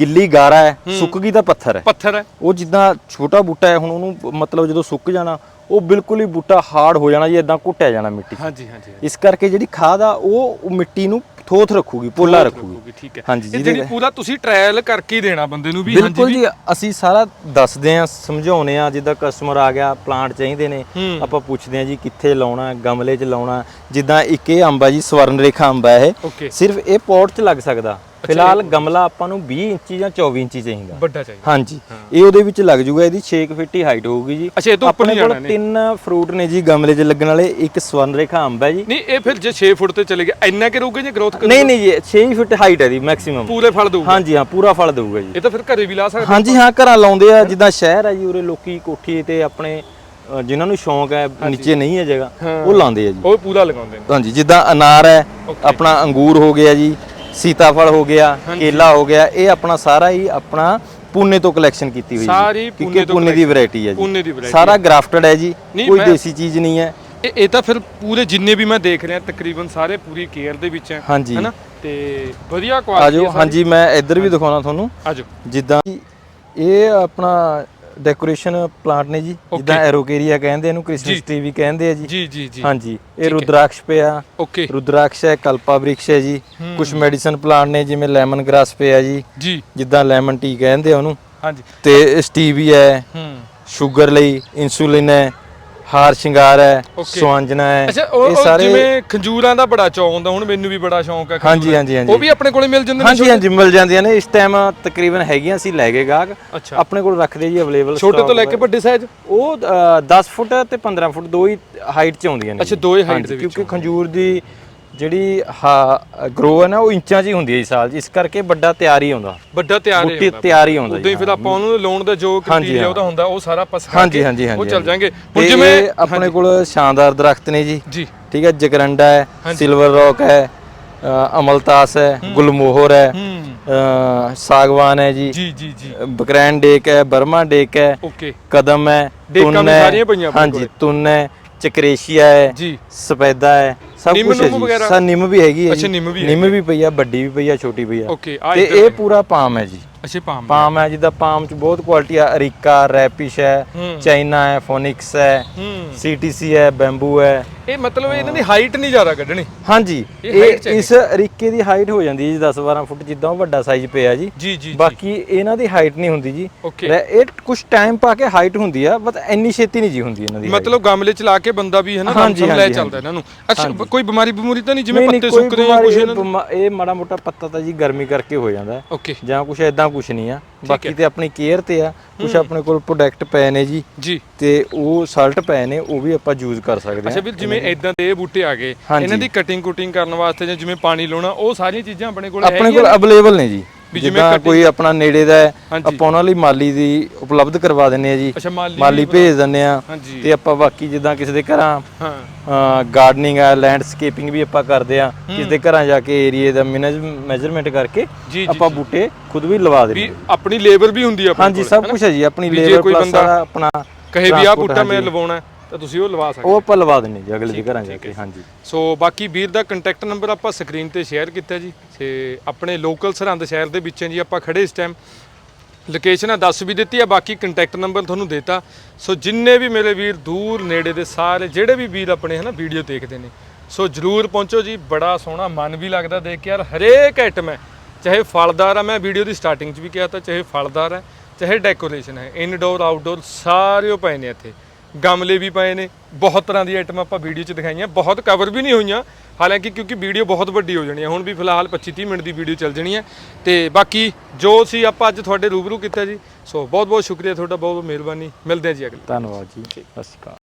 ਗਿੱਲੀ ਗਾਰਾ ਹੈ ਸੁੱਕ ਗਈ ਤਾਂ ਪੱਥਰ ਹੈ। ਪੱਥਰ ਹੈ। ਉਹ ਜਿੱਦਾਂ ਛੋਟਾ ਬੂਟਾ ਹੈ ਹੁਣ ਉਹਨੂੰ ਮਤਲਬ ਜਦੋਂ ਸੁੱਕ ਜਾਣਾ ਉਹ ਬਿਲਕੁਲ ਹੀ ਬੂਟਾ ਹਾਰਡ ਹੋ ਜਾਣਾ ਜੀ ਇਦਾਂ ਘੁੱਟਿਆ ਜਾਣਾ ਮਿੱਟੀ। ਹਾਂਜੀ ਹਾਂਜੀ। ਇਸ ਕਰਕੇ ਜਿਹੜੀ ਖਾਦ ਆ ਉਹ ਮਿੱਟੀ ਨੂੰ ਥੋਥ ਰੱਖੂਗੀ ਪੋਲਾ ਰੱਖੂਗੀ। ਠੀਕ ਹੈ। ਹਾਂਜੀ, ਇਹ ਜਿਹੜੀ ਪੂਰਾ ਤੁਸੀਂ ਟ੍ਰਾਇਲ ਕਰਕੇ ਹੀ ਦੇਣਾ ਬੰਦੇ ਨੂੰ ਵੀ ਹਾਂਜੀ ਬਿਲਕੁਲ ਜੀ ਅਸੀਂ ਸਾਰਾ ਦੱਸਦੇ ਆ ਸਮਝਾਉਨੇ ਆ ਜਿੱਦਾਂ ਕਸਟਮਰ ਆ ਗਿਆ ਪਲਾਂਟ ਚਾਹੀਦੇ ਨੇ। ਆਪਾਂ ਪੁੱਛਦੇ ਆ ਜੀ ਕਿੱਥੇ ਲਾਉਣਾ ਗਮਲੇ 'ਚ ਲਾਉਣਾ। ਜਿੱਦਾਂ ਇੱਕ ਇਹ ਅੰਬ ਆ ਜੀ ਸਵਰਨ ਰੇਖਾ ਅੰਬ ਆ ਇਹ। ਸਿਰਫ ਇਹ ਪੌਟ 'ਚ ਲੱਗ ਸਕਦਾ। ਫਿਲਹਾਲ ਗਮਲਾ ਆਪਾਂ ਨੂੰ 20 ਇੰਚੀ ਜਾਂ 24 ਇੰਚੀ ਚਾਹੀਦਾ। ਵੱਡਾ ਚਾਹੀਦਾ। ਹਾਂਜੀ। ਇਹ ਉਹਦੇ ਵਿੱਚ ਲੱਗ ਜੂਗਾ ਇਹਦੀ 6 ਫੁੱਟ ਹੀ ਹਾਈਟ ਹੋਊਗੀ ਜੀ। ਅੱਛਾ ਇਹ ਤੋਂ ਉੱਪਰ ਨਹੀਂ ਜਾਣਾ ਨੇ ਤਿੰਨ ਫਰੂਟ ਨੇ ਜੀ ਗਮਲੇ 'ਚ ਲੱਗਣ ਵਾਲੇ ਇੱਕ ਸਵਰਨ ਰੇਖਾ ਅੰਬ ਹੈ ਜੀ। ਨਹੀਂ ਇਹ ਫਿਰ ਜੇ 6 ਫੁੱਟ ਤੇ ਚਲੇ ਗਿਆ ਇੰਨਾ ਕਿ ਰਹੂਗਾ ਜੇ ਗਰੋਥ ਨਹੀਂ ਨਹੀਂ ਜੀ 6 ਫੁੱਟ ਹਾਈਟ ਹੈ ਦੀ ਮੈਕਸਿਮਮ ਪੂਰੇ ਫਲ ਦਊਗਾ। ਹਾਂਜੀ ਹਾਂ ਪੂਰਾ ਫਲ ਦੇਊਗਾ ਜੀ। ਇਹ ਤਾਂ ਫਿਰ ਘਰੇ ਵੀ ਲਾ ਸਕਦੇ ਹਾਂਜੀ ਹਾਂ ਘਰਾਂ ਲਾਉਂਦੇ ਆ ਜਿੱਦਾਂ ਸ਼ਹਿਰ ਹੈ ਜੀ ਉਰੇ ਲੋਕੀ ਕੋਠੀ ਤੇ ਆਪਣੇ ਜਿਨ੍ਹਾਂ ਨੂੰ ਸ਼ੌਂਕ ਹੈ ਨੀਚੇ ਨਹੀਂ ਹੈ ਜਗ੍ਹਾ ਉਹ ਲਾਉਂਦੇ ਆ ਜੀ। ਉਹ ਪੂਰਾ ਲਗਾਉਂਦੇ ਨੇ। ਹਾਂਜੀ ਜਿੱਦਾਂ ਅਨਾਰ ਹੈ ਆਪਣਾ ਅੰਗੂਰ ਹੋ ਗਿਆ ਜੀ ਸੀਤਾਫਲ ਹੋ ਗਿਆ ਕੇਲਾ ਹੋ ਗਿਆ ਇਹ ਆਪਣਾ ਸਾਰਾ ਹੀ ਆਪਣਾ ਪੂਨੇ ਤੋਂ ਕਲੈਕਸ਼ਨ ਕੀਤੀ ਹੋਈ ਹੈ ਸਾਰੀ। ਪੂਨੇ ਕਿਉਂਕਿ ਤੋਂ ਪੂਨੇ ਦੀ ਵੈਰਾਈਟੀ ਹੈ ਜੀ। ਪੂਨੇ ਦੀ variety ਸਾਰਾ ਗ੍ਰਾਫਟਡ ਹੈ ਜੀ ਕੋਈ ਦੇਸੀ ਚੀਜ਼ ਨਹੀਂ ਹੈ। ਇਹ ਇਹ ਤਾਂ ਫਿਰ ਪੂਰੇ ਜਿੰਨੇ ਵੀ ਮੈਂ ਦੇਖ ਰਿਹਾ ਤਕਰੀਬਨ ਸਾਰੇ ਪੂਰੀ ਕੇਅਰ ਦੇ ਵਿੱਚ ਹੈ ਹਾਂਜੀ। ਹੈਨਾ? ਤੇ ਵਧੀਆ ਕੁਆਲਿਟੀ ਆਜੋ ਹਾਂਜੀ ਮੈਂ ਇੱਧਰ ਵੀ ਦਿਖਾਉਣਾ ਤੁਹਾਨੂੰ। ਆਜੋ। ਜਿੱਦਾਂ ਕਿ ਇਹ ਆਪਣਾ ਡੈਕੋਰੇਸ਼ਨ ਪਲਾਂਟ ਨੇ ਜੀ ਜਿੱਦਾਂ ਐਰੋਕੇਰੀਆ ਕਹਿੰਦੇ ਇਹਨੂੰ ਕ੍ਰਿਸਮਸ ਟ੍ਰੀ ਵੀ ਕਹਿੰਦੇ ਆ ਜੀ। ਜੀ ਜੀ ਜੀ। ਹਾਂਜੀ ਇਹ ਰੁਦਰਾਕਸ਼ ਪਿਆ। ਓਕੇ ਰੁਦਰਾਕਸ਼ ਹੈ ਕਲਪਾ ਬ੍ਰਿਕਸ਼ ਹੈ ਜੀ। ਕੁਝ ਮੈਡੀਸਨ ਪਲਾਂਟ ਨੇ ਜਿਵੇਂ ਲੈਮਨ ਗ੍ਰਾਸ ਪਿਆ ਜੀ। ਜੀ। ਜਿੱਦਾਂ ਲੈਮਨ ਟੀ ਕਹਿੰਦੇ ਆ ਉਹਨੂੰ। ਹਾਂਜੀ। ਤੇ ਸਟੀਵੀ ਹੈ। ਹੂੰ। ਸ਼ੂਗਰ ਲਈ ਇਨਸੂਲਿਨ ਹੈ। ਹਾਰ ਸ਼ਿੰਗਾਰ ਹੈ Okay. ਹੈ ਅੱਛਾ ਉਹ ਉਹ ਜਿਵੇਂ ਖੰਜੂਰਾਂ ਦਾ ਬੜਾ ਚੌਂ ਹੁੰਦਾ ਹੁਣ ਮੈਨੂੰ ਵੀ ਬੜਾ ਸ਼ੌਂਕ ਹੈ ਹਾਂਜੀ ਹਾਂਜੀ ਦਾ। ਹਾਂਜੀ ਉਹ ਵੀ ਆਪਣੇ ਕੋਲੇ ਮਿਲ ਜਾਂਦੇ ਨੇ ਹਾਂਜੀ ਹਾਂਜੀ ਮਿਲ ਜਾਂਦੀਆਂ ਨੇ। ਇਸ ਟਾਈਮ ਤਕਰੀਬਨ ਹੈਗੀਆਂ ਸੀ ਲੈ ਗਏ ਗਾਹਕ। ਅੱਛਾ। ਆਪਣੇ ਕੋਲ ਰੱਖਦੇ ਜੀ ਅਵੇਲੇਬਲ ਛੋਟੇ ਤੋਂ ਲੈ ਕੇ ਵੱਡੇ ਸਾਈਜ਼ ਉਹ ਅ, 10 ਫੁੱਟ ਤੇ 15 ਫੁੱਟ ਦੋ ਹੀ ਹਾਈਟ ਚ ਆਉਂਦੀਆਂ ਨੇ ਅੱਛਾ, ਜੀ। ਦੋ ਹੀ height ਹਾਂਜੀ, ਦੇ ਵਿੱਚ ਕਿਉਂਕਿ ਖੰਜੂਰ ਦੀ ਜਿਹੜੀ ਗਰੋ ਹੈ ਨਾ ਉਹ ਇੰਚਾਂ 'ਚ ਹੀ ਹੁੰਦੀ ਹੈ ਜੀ ਸਾਲ ਇਸ ਕਰਕੇ ਵੱਡਾ ਤਿਆਰ ਹੀ ਆਉਂਦਾ। ਵੱਡਾ ਤਿਆਰ ਹੀ ਬੂਟੀ ਤਿਆਰ ਹੀ ਆਉਂਦਾ ਉਦੋਂ ਹੀ ਫਿਰ ਆਪਾਂ ਉਹਨੂੰ ਲਾਉਣ ਦਾ ਜੋ ਕ੍ਰਾਈਟੇਰੀਆ ਉਹਦਾ ਹੁੰਦਾ ਉਹ ਸਾਰਾ ਆਪਾਂ ਸਿਖਾ ਹਾਂਜੀ ਹਾਂਜੀ ਹਾਂਜੀ ਉਹ ਚੱਲ। ਜਾਾਂਗੇ। ਹੁਣ ਜਿਵੇਂ ਆਪਣੇ ਕੋਲ ਸ਼ਾਨਦਾਰ ਦਰਖਤ ਨੇ ਜੀ। ਜੀ। ਠੀਕ ਹੈ ਜਕਰੰਡਾ ਹੈ ਸਿਲਵਰ ਰੌਕ ਹੈ ਅਮਲਤਾਸ ਹੈ ਗੁਲਮੋਹਰ ਹੈ ਸਾਗਵਾਨ ਹੈ ਜੀ। ਜੀ ਜੀ ਜੀ। ਬਕਰੈਨ ਡੇਕ ਹੈ ਬਰਮਾ ਡੇਕ ਹੈ ਓਕੇ। ਕਦਮ ਹੈ ਤੁੰਨ ਹੈ। ਹਾਂਜੀ ਤੁੰਨ ਹੈ। ਚਕਰੇਸ਼ੀਆ ਹੈ ਜੀ। ਸਫੈਦਾ ਹੈ ਸਭ ਨਿੰਮ ਕੁਝ ਹੈ ਨੁੰਮ ਜੀ। ਵਗੈਰਾ? ਸਾ ਨਿੰਮ ਵੀ ਹੈਗੀ ਹੈ ਅੱਛਾ, ਜੀ। ਨਿੰਮ ਵੀ ਨਿੰਮ ਵੀ ਪਈ ਆ ਵੱਡੀ ਵੀ ਪਈ ਆ ਛੋਟੀ ਪਈ ਆ। ਓਕੇ ਆ ਤੇ ਇਹ ਪੂਰਾ ਪਾਮ ਹੈ ਜੀ। ਅੱਛਾ ਪਾਮ ਪਾਮ ਹੈ ਜਿੱਦਾਂ ਪਾਮ ਚ ਬਹੁਤ ਕੁਆਲਿਟੀ ਆ। ਅਰੀਕਾ ਰੈਪਿਸ਼ ਹੈ। ਚਾਈਨਾ ਹੈ ਫੋਨਿਕਸ ਹੈ ਸੀਟੀਸੀ ਹੈ ਬੈਂਬੂ ਹੈ। ਇਹ ਮਤਲਬ ਇਹਨਾਂ ਦੀ ਹਾਈਟ ਨਹੀਂ ਜ਼ਿਆਦਾ ਕੱਢਣੀ। ਹਾਂਜੀ ਇਹ ਇਸ ਅਰੀਕੇ ਦੀ ਹਾਈਟ ਹੋ ਜਾਂਦੀ ਹੈ ਜੀ 10 12 ਫੁੱਟ ਜਿੱਦਾਂ ਵੱਡਾ ਸਾਈਜ਼ ਪਿਆ ਜੀ। ਜੀ ਜੀ ਬਾਕੀ ਇਹਨਾਂ ਦੀ ਹਾਈਟ ਨਹੀਂ ਹੁੰਦੀ ਜੀ। ਇਹ ਕੁਝ ਟਾਈਮ ਪਾ ਕੇ ਹਾਈਟ ਹੁੰਦੀ ਆ ਬਟ ਇੰਨੀ ਛੇਤੀ ਨਹੀਂ ਜੀ ਹੁੰਦੀ ਇਹਨਾਂ ਦੀ। ਮਤਲਬ ਗਮਲੇ ਚ ਲਾ ਕੇ ਬੰਦਾ ਵੀ ਹੈ ਨਾ ਲੈ ਚੱਲਦਾ ਇਹਨਾਂ ਨੂੰ। ਅੱਛਾ ਕੋਈ ਬਿਮਾਰੀ ਬਿਮੂਰੀ ਤਾਂ ਨਹੀਂ ਜਿਵੇਂ ਪੱਤੇ ਸੁੱਕਦੇ ਜਾਂ ਕੁਝ ਇਹ ਇਹਨਾਂ ਨੂੰ? ਬਿਮਾ- ਇਹ ਮਾੜਾ ਮੋਟਾ ਪੱਤਾ ਤਾਂ ਜੀ ਗਰਮੀ ਕਰਕੇ ਹੋ ਜਾਂਦਾ। ਹੈ। ਜਾਂ ਕੁਝ ਐਦਾਂ ਕੁਝ ਨਹੀਂ ਆ। ਬਾਕੀ ਤੇ ਆਪਣੀ ਕੇਅਰ ਤੇ ਆ। ਕੁਝ ਆਪਣੇ ਕੋਲ ਪ੍ਰੋਡਕਟ ਪਏ ਨੇ ਜੀ। ਜੀ। ਤੇ ਉਹ ਸਲਟ ਪਏ ਨੇ ਉਹ ਵੀ ਆਪਾਂ ਯੂਜ਼ ਕਰ ਸਕਦੇ ਅੱਛਾ ਹਾਂ। ਵੀ ਜਿਵੇਂ ਇਦਾਂ ਦੇ ਬੂਟੇ ਆ ਗਏ। ਇਹਨਾਂ ਦੀ ਕਟਿੰਗ ਕੁਟਿੰਗ ਕਰਨ ਵਾਸਤੇ ਜਾਂ ਜਿਵੇਂ ਪਾਣੀ ਲਾਉਣਾ ਉਹ ਸਾਰੀਆਂ ਚੀਜ਼ਾਂ ਆਪਣੇ ਕੋਲ ਆਪਣੇ ਕੋਲ ਅਵੇਲੇਬਲ ਨੇ ਜੀ। ਵੀ ਜਿਵੇਂ ਕੋਈ ਆਪਣਾ ਨੇੜੇ ਦਾ। ਆਪਾਂ ਉਹਨਾਂ ਲਈ ਮਾਲੀ ਦੀ ਉਪਲਬਧ ਕਰਵਾ ਦਿੰਨੇ ਆ ਜੀ। ਮਾਲੀ ਭੇਜ ਦਿੰਨੇ ਆ ਤੇ ਆਪਾਂ ਬਾਕੀ ਜਿੱਦਾਂ ਕਿਸੇ ਦੇ ਘਰਾਂ ਹਾਂ। ਗਾਰਡਨਿੰਗ ਆ ਲੈਂਡਸਕੇਪਿੰਗ ਵੀ ਆਪਾਂ ਕਰਦੇ ਆ ਕਿਸੇ ਦੇ ਘਰਾਂ ਜਾ ਕੇ ਏਰੀਏ ਦਾ ਮੈਜ਼ਰਮੈਂਟ ਕਰਕੇ ਆਪਾਂ ਬੂਟੇ ਖੁਦ ਵੀ ਲਵਾ ਦਿੰਦੇ ਵੀ ਆਪਣੀ ਲੇਬਰ ਵੀ ਹੁੰਦੀ ਆ ਆਪਣੇ ਹਾਂਜੀ ਸਭ ਕੁਝ ਹੈ ਜੀ ਆਪਣੀ ਲੇਬਰ ਪਲੱਸ ਆਪਣਾ ਕਹੇ ਵੀ ਆ ਬੂਟਾ ਮੈਂ। ਲਵਾਉਣਾ ਤਾਂ ਤੁਸੀਂ ਉਹ ਲਵਾ ਸਕਦੇ ਉਹ ਆਪਾਂ ਲਵਾ ਦਿੰਨੇ ਜੀ ਅਗਲੇ ਦੇ ਘਰਾਂ ਜਾ ਕੇ ਹਾਂਜੀ। ਸੋ ਬਾਕੀ ਵੀਰ ਦਾ ਕੰਟੈਕਟ ਨੰਬਰ ਆਪਾਂ ਸਕਰੀਨ ਤੇ ਸ਼ੇਅਰ ਕੀਤਾ ਜੀ ਤੇ ਆਪਣੇ ਲੋਕਲ ਸਰਹੰਦ ਸ਼ਹਿਰ ਦੇ ਵਿੱਚ ਜੀ ਆਪਾਂ ਖੜੇ ਇਸ ਟਾਈਮ ਲੋਕੇਸ਼ਨ ਆ ਦੱਸ ਵੀ ਦਿੱਤੀ ਆ ਬਾਕੀ ਕੰਟੈਕਟ ਨੰਬਰ ਤੁਹਾਨੂੰ ਦੇਤਾ। ਸੋ ਜਿੰਨੇ ਵੀ ਮੇਰੇ ਵੀਰ ਦੂਰ ਨੇੜੇ ਦੇ ਸਾਰੇ ਜਿਹੜੇ ਵੀ ਵੀਰ ਆਪਣੇ ਹਨਾ ਵੀਡੀਓ ਦੇਖਦੇ ਨੇ ਸੋ ਜਰੂਰ ਪਹੁੰਚੋ ਜੀ ਬੜਾ ਸੋਹਣਾ ਮਨ ਵੀ ਲੱਗਦਾ ਦੇਖ ਕੇ ਯਾਰ ਹਰੇਕ ਆਈਟਮ ਹੈ। ਚਾਹੇ ਫਲਦਾਰ ਆ ਮੈਂ ਵੀਡੀਓ ਦੀ ਸਟਾਰਟਿੰਗ 'ਚ ਵੀ ਕਿਹਾ ਤਾਂ ਚਾਹੇ ਫਲਦਾਰ ਹੈ ਚਾਹੇ ਡੈਕੋਰੇਸ਼ਨ ਹੈ ਇਨਡੋਰ ਆਊਟਡੋਰ ਸਾਰੇ ਉਹ ਪਏ ਨੇ ਇੱਥੇ। ਗਮਲੇ ਵੀ ਪਏ ਨੇ ਬਹੁਤ ਤਰ੍ਹਾਂ ਦੀ ਆਈਟਮ ਆਪਾਂ ਵੀਡੀਓ 'ਚ ਦਿਖਾਈਆਂ ਬਹੁਤ ਕਵਰ ਵੀ ਨਹੀਂ ਹੋਈਆਂ ਹਾਲਾਂਕਿ ਕਿਉਂਕਿ ਵੀਡੀਓ ਬਹੁਤ ਵੱਡੀ ਹੋ ਜਾਣੀ ਹੈ ਹੁਣ ਵੀ ਫਿਲਹਾਲ 25 30 ਮਿੰਟ ਦੀ ਵੀਡੀਓ ਚੱਲ ਜਾਣੀ ਹੈ ਤੇ ਬਾਕੀ ਜੋ ਸੀ ਆਪਾਂ ਅੱਜ ਤੁਹਾਡੇ ਰੂਬਰੂ ਕੀਤਾ ਜੀ ਸੋ ਬਹੁਤ ਬਹੁਤ ਸ਼ੁਕਰੀਆ ਤੁਹਾਡਾ ਬਹੁਤ ਬਹੁਤ ਮਿਹਰਬਾਨੀ ਮਿਲਦੇ ਹਾਂ ਜੀ ਅਗਲੇ ਧੰਨਵਾਦ ਜੀ ਸਤਿ ਸ਼੍ਰੀ ਅਕਾਲ।